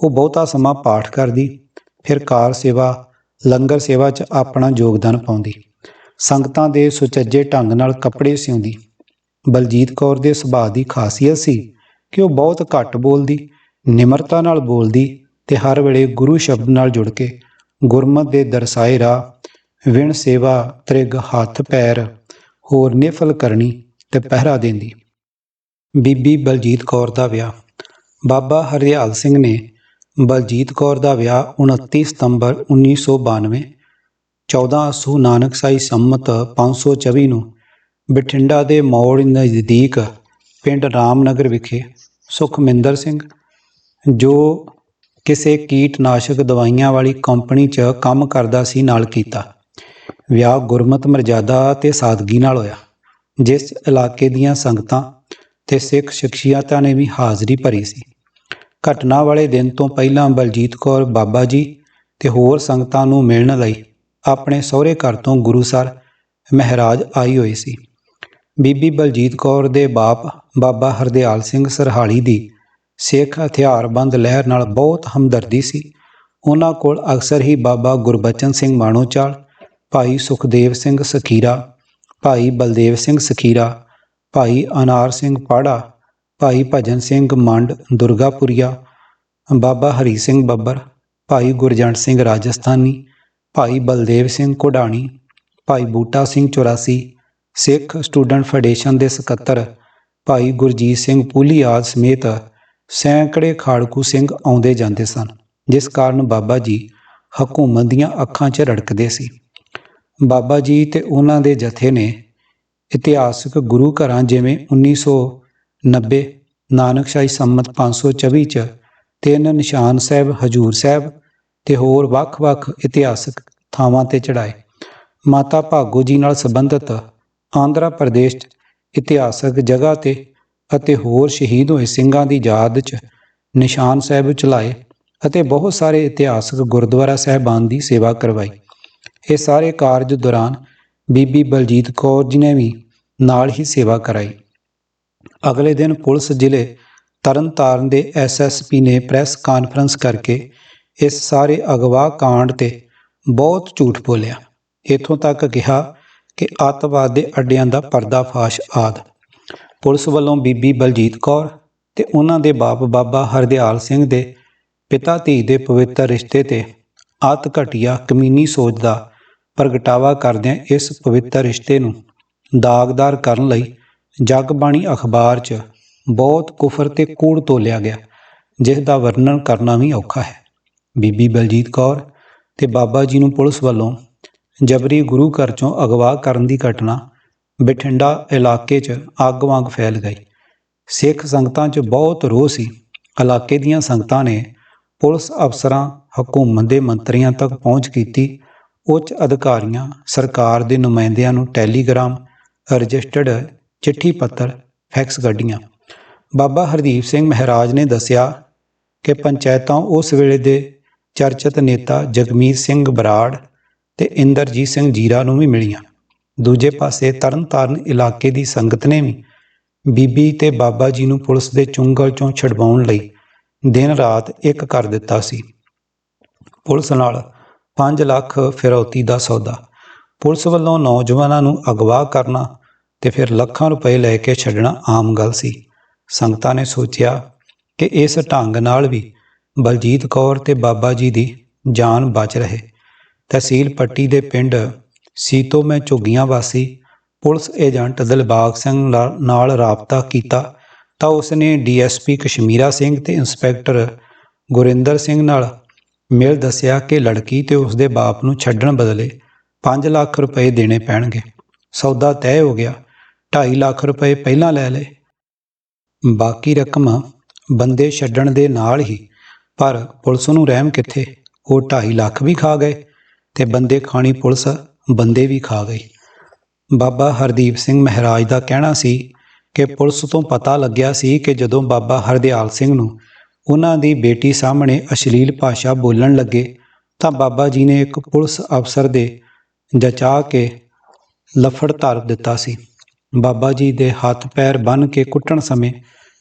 ਉਹ ਬਹੁਤਾ ਸਮਾਂ ਪਾਠ ਕਰਦੀ, ਫਿਰ ਕਾਰ ਸੇਵਾ, ਲੰਗਰ ਸੇਵਾ 'ਚ ਆਪਣਾ ਯੋਗਦਾਨ ਪਾਉਂਦੀ। ਸੰਗਤਾਂ ਦੇ ਸੁਚੱਜੇ ਢੰਗ ਨਾਲ ਕੱਪੜੇ ਸਿਉਂਦੀ। ਬਲਜੀਤ ਕੌਰ ਦੇ ਸੁਭਾਅ ਦੀ ਖਾਸੀਅਤ ਸੀ ਕਿ ਉਹ ਬਹੁਤ ਘੱਟ ਬੋਲਦੀ, ਨਿਮਰਤਾ ਨਾਲ ਬੋਲਦੀ ਤੇ ਹਰ ਵੇਲੇ ਗੁਰੂ ਸ਼ਬਦ ਨਾਲ ਜੁੜ ਕੇ ਗੁਰਮਤ ਦੇ ਦਰਸਾਏ ਰਾਹ ਵਿਣ ਸੇਵਾ ਤ੍ਰਿਗ ਹੱਥ ਪੈਰ, ਹੋਰ ਨਿਫਲ ਕਰਨੀ ਤੇ ਪਹਿਰਾ ਦਿੰਦੀ। ਬੀਬੀ ਬਲਜੀਤ ਕੌਰ ਦਾ ਵਿਆਹ। ਬਾਬਾ ਹਰਦਿਆਲ ਸਿੰਘ ਨੇ ਬਲਜੀਤ ਕੌਰ ਦਾ ਵਿਆਹ 29 ਸਤੰਬਰ 1992 14 ਅਸੂ ਨਾਨਕਸਾਈ ਸੰਮਤ 524 ਨੂੰ ਬਠਿੰਡਾ ਦੇ ਮੌੜ ਨਜ਼ਦੀਕ ਪਿੰਡ ਰਾਮਨਗਰ ਵਿਖੇ ਸੁਖਮਿੰਦਰ ਸਿੰਘ, ਜੋ ਕਿਸੇ ਕੀਟਨਾਸ਼ਕ ਦਵਾਈਆਂ ਵਾਲੀ ਕੰਪਨੀ 'ਚ ਕੰਮ ਕਰਦਾ ਸੀ, ਨਾਲ ਕੀਤਾ। ਵਿਆਹ ਗੁਰਮਤ ਮਰਜ਼ਾਦਾ ਤੇ ਸਾਦਗੀ ਨਾਲ ਹੋਇਆ। ਜਿਸ ਇਲਾਕੇ ਦੀਆਂ ਸੰਗਤਾਂ ਤੇ ਸਿੱਖ ਸ਼ਖਸੀਅਤਾਂ ਨੇ ਵੀ ਹਾਜ਼ਰੀ ਭਰੀ ਸੀ। ਘਟਨਾ ਵਾਲੇ ਦਿਨ ਤੋਂ ਪਹਿਲਾਂ ਬਲਜੀਤ ਕੌਰ ਬਾਬਾ ਜੀ ਤੇ ਹੋਰ ਸੰਗਤਾਂ ਨੂੰ ਮਿਲਣ ਲਈ ਆਪਣੇ ਸਹੁਰੇ ਘਰ ਤੋਂ ਗੁਰੂਸਰ ਮਹਾਰਾਜ ਆਈ ਹੋਈ ਸੀ। ਬੀਬੀ ਬਲਜੀਤ ਕੌਰ ਦੇ ਬਾਪ ਬਾਬਾ ਹਰਦਿਆਲ ਸਿੰਘ ਸਰਹਾਲੀ ਦੀ ਸਿੱਖ ਹਥਿਆਰਬੰਦ ਲਹਿਰ ਨਾਲ ਬਹੁਤ ਹਮਦਰਦੀ ਸੀ। ਉਹਨਾਂ ਕੋਲ ਅਕਸਰ ਹੀ ਬਾਬਾ ਗੁਰਬਚਨ ਸਿੰਘ ਮਾਣੋਚਾਲ, ਭਾਈ ਸੁਖਦੇਵ ਸਿੰਘ ਸਖੀਰਾ, ਭਾਈ ਬਲਦੇਵ ਸਿੰਘ ਸਖੀਰਾ, ਭਾਈ ਅਨਾਰ ਸਿੰਘ ਪਾੜਾ, ਭਾਈ ਭਜਨ ਸਿੰਘ ਮੰਡ ਦੁਰਗਾਪੁਰੀਆ, ਬਾਬਾ ਹਰੀ ਸਿੰਘ ਬੱਬਰ, ਭਾਈ ਗੁਰਜੰਟ ਸਿੰਘ ਰਾਜਸਥਾਨੀ, ਭਾਈ ਬਲਦੇਵ ਸਿੰਘ ਕੋਡਾਣੀ ਭਾਈ ਬੂਟਾ ਸਿੰਘ 84 ਸਿੱਖ ਸਟੂਡੈਂਟ ਫੈਡਰੇਸ਼ਨ ਦੇ ਸਕੱਤਰ, ਭਾਈ ਗੁਰਜੀਤ ਸਿੰਘ ਪੂਲੀ ਪੂਲੀਆਦ ਸਮੇਤ ਸੈਂਕੜੇ ਖਾੜਕੂ ਸਿੰਘ ਆਉਂਦੇ ਜਾਂਦੇ ਸਨ, ਜਿਸ ਕਾਰਨ ਬਾਬਾ ਜੀ ਹਕੂਮਤ ਦੀਆਂ ਅੱਖਾਂ 'ਚ ਰੜਕਦੇ ਸੀ। ਬਾਬਾ ਜੀ ਤੇ ਉਹਨਾਂ ਦੇ ਜਥੇ ਨੇ ਇਤਿਹਾਸਕ ਗੁਰੂ ਘਰਾਂ ਜਿਵੇਂ 1990 ਨਾਨਕਸ਼ਾਹੀ ਸੰਮਤ 524 ਚ ਤਿੰਨ ਨਿਸ਼ਾਨ ਸਾਹਿਬ, ਹਜੂਰ ਸਾਹਿਬ ਤੇ ਹੋਰ ਵੱਖ-ਵੱਖ ਇਤਿਹਾਸਕ ਥਾਵਾਂ ਤੇ ਚੜਾਏ ਮਾਤਾ ਭਾਗੋ ਜੀ ਨਾਲ ਸੰਬੰਧਿਤ ਆਂਧਰਾ ਪ੍ਰਦੇਸ਼ 'ਚ ਇਤਿਹਾਸਕ ਜਗ੍ਹਾ ਤੇ ਅਤੇ ਹੋਰ ਸ਼ਹੀਦ ਹੋਏ ਸਿੰਘਾਂ ਦੀ ਯਾਦ 'ਚ ਨਿਸ਼ਾਨ ਸਾਹਿਬ ਚਲਾਏ ਅਤੇ ਬਹੁਤ ਸਾਰੇ ਇਤਿਹਾਸਕ ਗੁਰਦੁਆਰਾ ਸਾਹਿਬਾਨ ਦੀ ਸੇਵਾ ਕਰਵਾਈ। ਇਹ ਸਾਰੇ ਕਾਰਜ ਦੌਰਾਨ ਬੀਬੀ ਬਲਜੀਤ ਕੌਰ ਜੀ ਨੇ ਵੀ ਨਾਲ ਹੀ ਸੇਵਾ ਕਰਾਈ। ਅਗਲੇ ਦਿਨ ਪੁਲਿਸ ਜ਼ਿਲ੍ਹੇ ਤਰਨਤਾਰਨ ਦੇ ਐਸਐਸਪੀ ਨੇ ਪ੍ਰੈਸ ਕਾਨਫਰੰਸ ਕਰਕੇ ਇਸ ਸਾਰੇ ਅਗਵਾ ਕਾਂਡ ਤੇ ਬਹੁਤ ਝੂਠ ਬੋਲਿਆ। ਇਥੋਂ ਤੱਕ ਕਿਹਾ ਕਿ ਅੱਤਵਾਦ ਦੇ ਅੱਡਿਆਂ ਦਾ ਪਰਦਾਫਾਸ਼ ਆਦ। ਪੁਲਿਸ ਵੱਲੋਂ ਬੀਬੀ ਬਲਜੀਤ ਕੌਰ ਤੇ ਉਹਨਾਂ ਦੇ ਬਾਪ ਬਾਬਾ ਹਰਦਿਆਲ ਸਿੰਘ ਦੇ ਪਿਤਾ ਧੀ ਦੇ ਪਵਿੱਤਰ ਰਿਸ਼ਤੇ ਤੇ ਆਤ ਘਟੀਆ ਕਮੀਨੀ ਸੋਚ ਦਾ ਪ੍ਰਗਟਾਵਾ ਕਰਦਿਆਂ ਇਸ ਪਵਿੱਤਰ ਰਿਸ਼ਤੇ ਨੂੰ ਦਾਗਦਾਰ ਕਰਨ ਲਈ ਜਗਬਾਣੀ ਅਖਬਾਰ 'ਚ ਬਹੁਤ ਕੁਫਰ ਤੇ ਕੂੜ ਤੋਲਿਆ ਗਿਆ, ਜਿਸ ਦਾ ਵਰਣਨ ਕਰਨਾ ਵੀ ਔਖਾ ਹੈ। ਬੀਬੀ ਬਲਜੀਤ ਕੌਰ ਤੇ ਬਾਬਾ ਜੀ ਨੂੰ ਪੁਲਿਸ ਵੱਲੋਂ ਜਬਰੀ ਗੁਰੂ ਘਰ ਚੋਂ ਅਗਵਾ ਕਰਨ ਦੀ ਘਟਨਾ ਬਠਿੰਡਾ ਇਲਾਕੇ 'ਚ ਅੱਗ ਵਾਂਗ ਫੈਲ ਗਈ। ਸਿੱਖ ਸੰਗਤਾਂ 'ਚ ਬਹੁਤ ਰੋਹ ਸੀ। ਇਲਾਕੇ ਦੀਆਂ ਸੰਗਤਾਂ ਨੇ ਪੁਲਿਸ ਅਫਸਰਾਂ, ਹਕੂਮਤ ਦੇ ਮੰਤਰੀਆਂ ਤੱਕ ਪਹੁੰਚ ਕੀਤੀ। ਉੱਚ ਅਧਿਕਾਰੀਆਂ, ਸਰਕਾਰ ਦੇ ਨੁਮਾਇੰਦਿਆਂ ਨੂੰ ਟੈਲੀਗ੍ਰਾਮ, ਰਜਿਸਟਰਡ ਚਿੱਠੀ ਪੱਤਰ, ਫੈਕਸ ਗੱਡੀਆਂ। ਬਾਬਾ ਹਰਦੀਪ ਸਿੰਘ ਮਹਾਰਾਜ ਨੇ ਦੱਸਿਆ ਕਿ ਪੰਚਾਇਤਾਂ ਉਸ ਵੇਲੇ ਦੇ ਚਰਚਿਤ ਨੇਤਾ ਜਗਮੀਤ ਸਿੰਘ ਬਰਾੜ ਤੇ ਇੰਦਰਜੀਤ ਸਿੰਘ ਜੀਰਾ ਨੂੰ ਵੀ ਮਿਲੀਆਂ। ਦੂਜੇ ਪਾਸੇ ਤਰਨਤਾਰਨ ਇਲਾਕੇ ਦੀ ਸੰਗਤ ਨੇ ਵੀ ਬੀਬੀ ਤੇ ਬਾਬਾ ਜੀ ਨੂੰ ਪੁਲਿਸ ਦੇ ਚੁੰਗਲ ਚੋਂ ਛਡਵਾਉਣ ਲਈ ਦਿਨ ਰਾਤ ਇੱਕ ਕਰ ਦਿੱਤਾ ਸੀ। ਪੁਲਿਸ ਨਾਲ 5 ਲੱਖ ਫਿਰੌਤੀ ਦਾ ਸੌਦਾ, ਪੁਲਿਸ ਵੱਲੋਂ ਨੌਜਵਾਨਾਂ ਨੂੰ ਅਗਵਾ ਕਰਨਾ ਤੇ ਫਿਰ ਲੱਖਾਂ ਰੁਪਏ ਲੈ ਕੇ ਛੱਡਣਾ ਆਮ ਗੱਲ ਸੀ। ਸੰਗਤਾਂ ਨੇ ਸੋਚਿਆ ਕਿ ਇਸ ਢੰਗ ਨਾਲ ਵੀ ਬਲਜੀਤ ਕੌਰ ਤੇ ਬਾਬਾ ਜੀ ਦੀ ਜਾਨ ਬਚ ਰਹੇ। ਤਹਿਸੀਲ ਪੱਟੀ ਦੇ ਪਿੰਡ ਸੀਤੋ ਮੈਂ ਝੁੱਗੀਆਂ ਵਾਸੀ। ਪੁਲਿਸ ਏਜੰਟ ਦਿਲਬਾਗ ਸਿੰਘ ਨਾਲ- ਨਾਲ ਰਾਬਤਾ ਕੀਤਾ ਤਾਂ ਉਸ ਨੇ ਡੀਐਸਪੀ ਕਸ਼ਮੀਰਾ ਸਿੰਘ ਤੇ ਇੰਸਪੈਕਟਰ ਗੁਰਿੰਦਰ ਸਿੰਘ ਨਾਲ ਮਿਲ ਦੱਸਿਆ ਕਿ ਲੜਕੀ ਤੇ ਉਸਦੇ ਬਾਪ ਨੂੰ ਛੱਡਣ ਬਦਲੇ 5 ਲੱਖ ਰੁਪਏ ਦੇਣੇ ਪੈਣਗੇ। ਸੌਦਾ ਤੈਅ ਹੋ ਗਿਆ। 2.5 ਲੱਖ ਰੁਪਏ ਪਹਿਲਾਂ ਲੈ ਲਏ। ਬਾਕੀ ਰਕਮ ਬੰਦੇ ਛੱਡਣ ਦੇ ਨਾਲ ਹੀ। ਪਰ ਪੁਲਿਸ ਨੂੰ ਰਹਿਮ ਕਿੱਥੇ? ਉਹ 2.5 ਲੱਖ ਵੀ ਖਾ ਗਏ ਤੇ ਬੰਦੇ ਖਾਣੀ ਪੁਲਿਸ ਬੰਦੇ ਵੀ ਖਾ ਗਈ। ਬਾਬਾ ਹਰਦੀਪ ਸਿੰਘ ਮਹਾਰਾਜ ਦਾ ਕਹਿਣਾ ਸੀ ਕਿ ਪੁਲਿਸ ਤੋਂ ਪਤਾ ਲੱਗਿਆ ਸੀ ਕਿ ਜਦੋਂ ਬਾਬਾ ਹਰਦਿਆਲ ਸਿੰਘ ਨੂੰ ਉਹਨਾਂ ਦੀ ਬੇਟੀ ਸਾਹਮਣੇ ਅਸ਼ਲੀਲ ਭਾਸ਼ਾ ਬੋਲਣ ਲੱਗੇ ਤਾਂ ਬਾਬਾ ਜੀ ਨੇ ਇੱਕ ਪੁਲਿਸ ਅਫਸਰ ਦੇ ਜਚਾ ਕੇ ਲਫੜ ਧਰ ਦਿੱਤਾ ਸੀ। ਬਾਬਾ ਜੀ ਦੇ ਹੱਥ ਪੈਰ ਬੰਨ੍ਹ ਕੇ ਕੁੱਟਣ ਸਮੇਂ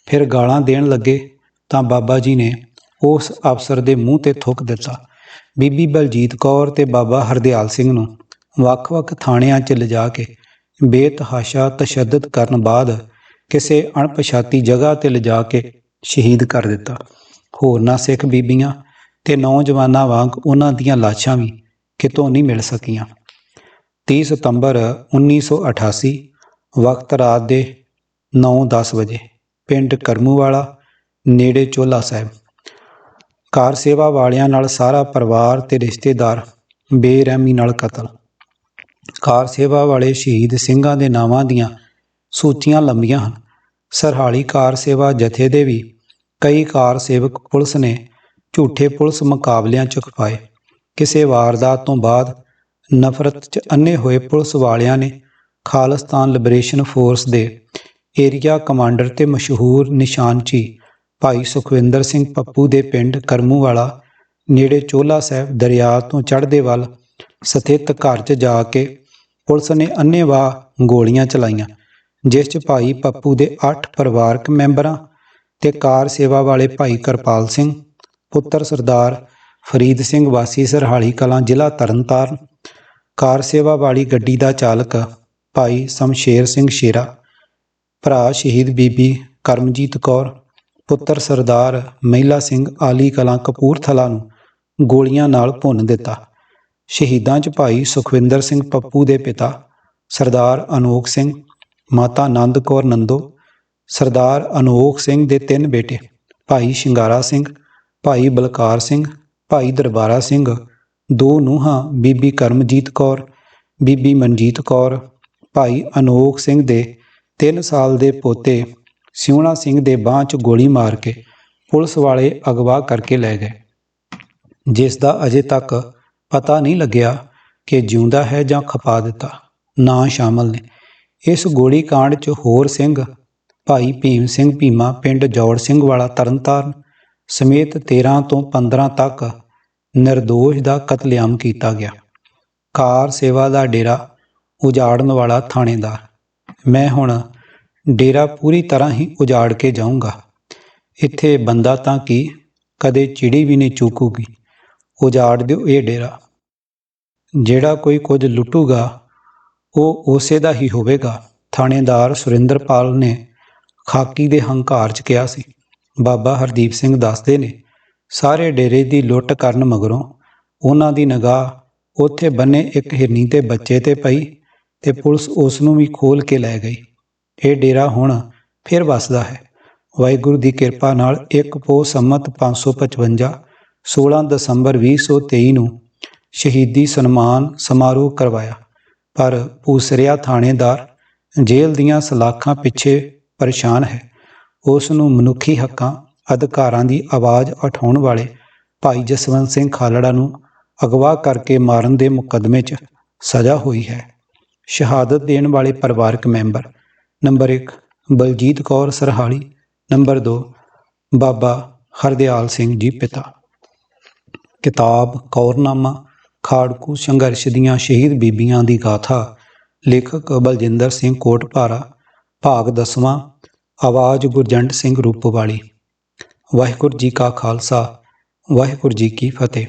ਫਿਰ ਗਾਲਾਂ ਦੇਣ ਲੱਗੇ ਤਾਂ ਬਾਬਾ ਜੀ ਨੇ ਉਸ ਅਫਸਰ ਦੇ ਮੂੰਹ ਤੇ ਥੁੱਕ ਦਿੱਤਾ। ਬੀਬੀ ਬਲਜੀਤ ਕੌਰ ਤੇ ਬਾਬਾ ਹਰਦਿਆਲ ਸਿੰਘ ਨੂੰ ਵੱਖ-ਵੱਖ ਥਾਣਿਆਂ 'ਚ ਲਿਜਾ ਕੇ ਬੇਤਹਾਸ਼ਾ ਤਸ਼ੱਦਦ ਕਰਨ ਬਾਅਦ ਕਿਸੇ ਅਣਪਛਾਤੀ ਜਗ੍ਹਾ ਤੇ ਲਿਜਾ ਕੇ ਸ਼ਹੀਦ ਕਰ ਦਿੱਤਾ। ਹੋਰਨਾਂ ਸਿੱਖ ਬੀਬੀਆਂ ਤੇ ਨੌਜਵਾਨਾਂ ਵਾਂਗ ਉਹਨਾਂ ਦੀਆਂ ਲਾਸ਼ਾਂ ਵੀ ਕਿਤੋਂ ਨਹੀਂ ਮਿਲ ਸਕੀਆਂ। 30 ਸਤੰਬਰ 1988 ਵਕਤ ਰਾਤ ਦੇ 9:10 ਵਜੇ ਪਿੰਡ ਕਰਮੂਵਾਲਾ, ਨੇੜੇ ਚੋਲਾ ਸਾਹਿਬ। ਕਾਰ ਸੇਵਾ ਵਾਲਿਆਂ ਨਾਲ ਸਾਰਾ ਪਰਿਵਾਰ ਤੇ ਰਿਸ਼ਤੇਦਾਰ ਬੇਰਹਿਮੀ ਨਾਲ ਕਤਲ। ਕਾਰ ਸੇਵਾ ਵਾਲੇ ਸ਼ਹੀਦ ਸਿੰਘਾਂ ਦੇ ਨਾਵਾਂ ਦੀਆਂ ਸੂਚੀਆਂ ਲੰਬੀਆਂ ਹਨ। ਸਰਹਾਲੀ ਕਾਰ ਸੇਵਾ ਜਥੇ ਦੇ ਵੀ ਕਈ ਕਾਰ ਸੇਵਕ ਪੁਲਿਸ ਨੇ ਝੂਠੇ ਪੁਲਿਸ ਮੁਕਾਬਲਿਆਂ ਚ ਖਪਾਏ। ਕਿਸੇ ਵਾਰਦਾਤ ਤੋਂ ਬਾਅਦ ਨਫ਼ਰਤ ਚ ਅੰਨੇ ਹੋਏ ਪੁਲਿਸ ਵਾਲਿਆਂ ਨੇ ਖਾਲਿਸਤਾਨ ਲਿਬਰੇਸ਼ਨ ਫੋਰਸ ਦੇ ਏਰੀਆ ਕਮਾਂਡਰ ਤੇ ਮਸ਼ਹੂਰ ਨਿਸ਼ਾਨਚੀ ਭਾਈ ਸੁਖਵਿੰਦਰ ਸਿੰਘ ਪੱਪੂ ਦੇ ਪਿੰਡ ਕਰਮੂਵਾਲਾ ਨੇੜੇ ਚੋਲਾ ਸਾਹਿਬ ਦਰਿਆ ਤੋਂ ਚੜ੍ਹਦੇ ਵੱਲ ਸਥਿਤ ਘਰ 'ਚ ਜਾ ਕੇ ਪੁਲਿਸ ਨੇ ਅੰਨ੍ਹੇਵਾਹ ਗੋਲੀਆਂ ਚਲਾਈਆਂ, ਜਿਸ 'ਚ ਭਾਈ ਪੱਪੂ ਦੇ 8 ਪਰਿਵਾਰਕ ਮੈਂਬਰਾਂ ਤੇ ਕਾਰ ਸੇਵਾ ਵਾਲੇ ਭਾਈ ਕਰਪਾਲ ਸਿੰਘ, ਪੁੱਤਰ ਸਰਦਾਰ ਫਰੀਦ ਸਿੰਘ ਵਾਸੀ ਸਰਹਾਲੀ ਕਲਾਂ ਜ਼ਿਲ੍ਹਾ ਤਰਨਤਾਰਨ, ਕਾਰ ਸੇਵਾ ਵਾਲੀ ਗੱਡੀ ਦਾ ਚਾਲਕ ਭਾਈ ਸ਼ਮਸ਼ੇਰ ਸਿੰਘ ਸ਼ੇਰਾ, ਭਰਾ ਸ਼ਹੀਦ ਬੀਬੀ ਕਰਮਜੀਤ ਕੌਰ, ਪੁੱਤਰ ਸਰਦਾਰ ਮਹਿਲਾ ਸਿੰਘ ਆਲੀ ਕਲਾਂ ਕਪੂਰਥਲਾ ਨੂੰ ਗੋਲੀਆਂ ਨਾਲ ਭੁੰਨ ਦਿੱਤਾ। ਸ਼ਹੀਦਾਂ 'ਚ ਭਾਈ ਸੁਖਵਿੰਦਰ ਸਿੰਘ ਪੱਪੂ ਦੇ ਪਿਤਾ, ਸਰਦਾਰ ਅਨੋਖ ਸਿੰਘ, ਮਾਤਾ ਆਨੰਦ ਕੌਰ ਨੰਦੋ, ਸਰਦਾਰ ਅਨੋਖ ਸਿੰਘ ਦੇ ਤਿੰਨ ਬੇਟੇ, ਭਾਈ ਸ਼ਿੰਗਾਰਾ ਸਿੰਘ, ਭਾਈ ਬਲਕਾਰ ਸਿੰਘ, ਭਾਈ ਦਰਬਾਰਾ ਸਿੰਘ, ਦੋ ਨੂੰਹਾਂ, ਬੀਬੀ ਕਰਮਜੀਤ ਕੌਰ, ਬੀਬੀ ਮਨਜੀਤ ਕੌਰ, ਭਾਈ ਅਨੋਖ ਸਿੰਘ ਦੇ 3 ਸਾਲ ਦੇ ਪੋਤੇ ਸਿਉਣਾ ਸਿੰਘ ਦੇ ਬਾਂਹ 'ਚ ਗੋਲੀ ਮਾਰ ਕੇ ਪੁਲਿਸ ਵਾਲੇ ਅਗਵਾ ਕਰਕੇ ਲੈ ਗਏ, ਜਿਸ ਦਾ ਅਜੇ ਤੱਕ ਪਤਾ ਨਹੀਂ ਲੱਗਿਆ ਕਿ ਜਿਉਂਦਾ ਹੈ ਜਾਂ ਖਪਾ ਦਿੱਤਾ। ਨਾ ਸ਼ਾਮਲ ਨੇ। ਇਸ ਗੋਲੀ ਕਾਂਡ 'ਚ ਹੋਰ ਸਿੰਘ, ਭਾਈ ਭੀਮ ਸਿੰਘ ਭੀਮਾ, ਪਿੰਡ ਜੌੜ ਸਿੰਘ ਵਾਲਾ ਤਰਨਤਾਰਨ ਸਮੇਤ 13 ਤੋਂ 15 ਤੱਕ ਨਿਰਦੋਸ਼ ਦਾ ਕਤਲੇਆਮ ਕੀਤਾ ਗਿਆ। ਕਾਰ ਸੇਵਾ ਦਾ ਡੇਰਾ ਉਜਾੜਨ ਵਾਲਾ ਥਾਣੇਦਾਰ। ਮੈਂ ਹੁਣ ਡੇਰਾ ਪੂਰੀ ਤਰ੍ਹਾਂ ਹੀ ਉਜਾੜ ਕੇ ਜਾਊਂਗਾ। ਇੱਥੇ ਬੰਦਾ ਤਾਂ ਕੀ, ਕਦੇ ਚਿੜੀ ਵੀ ਨਹੀਂ ਚੂਕੂਗੀ। ਉਜਾੜ ਦਿਓ ਇਹ ਡੇਰਾ। ਜਿਹੜਾ ਕੋਈ ਕੁਝ ਲੁੱਟੂਗਾ, ਉਹ ਉਸੇ ਦਾ ਹੀ ਹੋਵੇਗਾ। ਥਾਣੇਦਾਰ ਸੁਰਿੰਦਰਪਾਲ ਨੇ ਖਾਕੀ ਦੇ ਹੰਕਾਰ 'ਚ ਕਿਹਾ ਸੀ। ਬਾਬਾ ਹਰਦੀਪ ਸਿੰਘ ਦੱਸਦੇ ਨੇ, ਸਾਰੇ ਡੇਰੇ ਦੀ ਲੁੱਟ ਕਰਨ ਮਗਰੋਂ ਉਹਨਾਂ ਦੀ ਨਿਗਾਹ ਉੱਥੇ ਬੰਨੇ ਇੱਕ ਹਿਰਨੀ ਤੇ ਬੱਚੇ ਤੇ ਪਈ ਤੇ ਪੁਲਿਸ ਉਸ ਨੂੰ ਵੀ ਖੋਲ ਕੇ ਲੈ ਗਈ। ਇਹ ਡੇਰਾ ਹੁਣ ਫਿਰ ਵਸਦਾ ਹੈ। ਵਾਹਿਗੁਰੂ ਦੀ ਕਿਰਪਾ ਨਾਲ ਇੱਕ ਪੋ ਸੰਮਤ 555 16 ਦਸੰਬਰ 2023 ਨੂੰ ਸ਼ਹੀਦੀ ਸਨਮਾਨ ਸਮਾਰੋਹ ਕਰਵਾਇਆ। ਪਰ ਪੂਸਰਿਆ ਥਾਣੇਦਾਰ ਜੇਲ੍ਹ ਦੀਆਂ ਸਲਾਖਾਂ ਪਿੱਛੇ ਪਰੇਸ਼ਾਨ ਹੈ। ਉਸ ਨੂੰ ਮਨੁੱਖੀ ਹੱਕਾਂ, ਅਧਿਕਾਰਾਂ ਦੀ ਆਵਾਜ਼ ਉਠਾਉਣ ਵਾਲੇ ਭਾਈ ਜਸਵੰਤ ਸਿੰਘ ਖਾਲੜਾ ਨੂੰ ਅਗਵਾ ਕਰਕੇ ਮਾਰਨ ਦੇ ਮੁਕੱਦਮੇ 'ਚ ਸਜ਼ਾ ਹੋਈ ਹੈ। ਸ਼ਹਾਦਤ ਦੇਣ ਵਾਲੇ ਪਰਿਵਾਰਕ member number 1 Baljeet Kaur Sarhali, number 2 Baba Hardyal Singh ji ਪਿਤਾ। ਕਿਤਾਬ ਕੌਰਨਾਮਾ ਖਾੜਕੂ ਸੰਘਰਸ਼ ਦੀਆਂ ਸ਼ਹੀਦ ਬੀਬੀਆਂ ਦੀ ਗਾਥਾ, ਲੇਖਕ ਬਲਜਿੰਦਰ ਸਿੰਘ ਕੋਟਪਾਰਾ ਭਾਗ ਦਸਵਾਂ, ਆਵਾਜ਼ ਗੁਰਜੰਟ ਸਿੰਘ ਰੂਪਵਾਲੀ। ਵਾਹਿਗੁਰੂ ਜੀ ਕਾ ਖਾਲਸਾ, ਵਾਹਿਗੁਰੂ ਜੀ ਕੀ ਫਤਿਹ।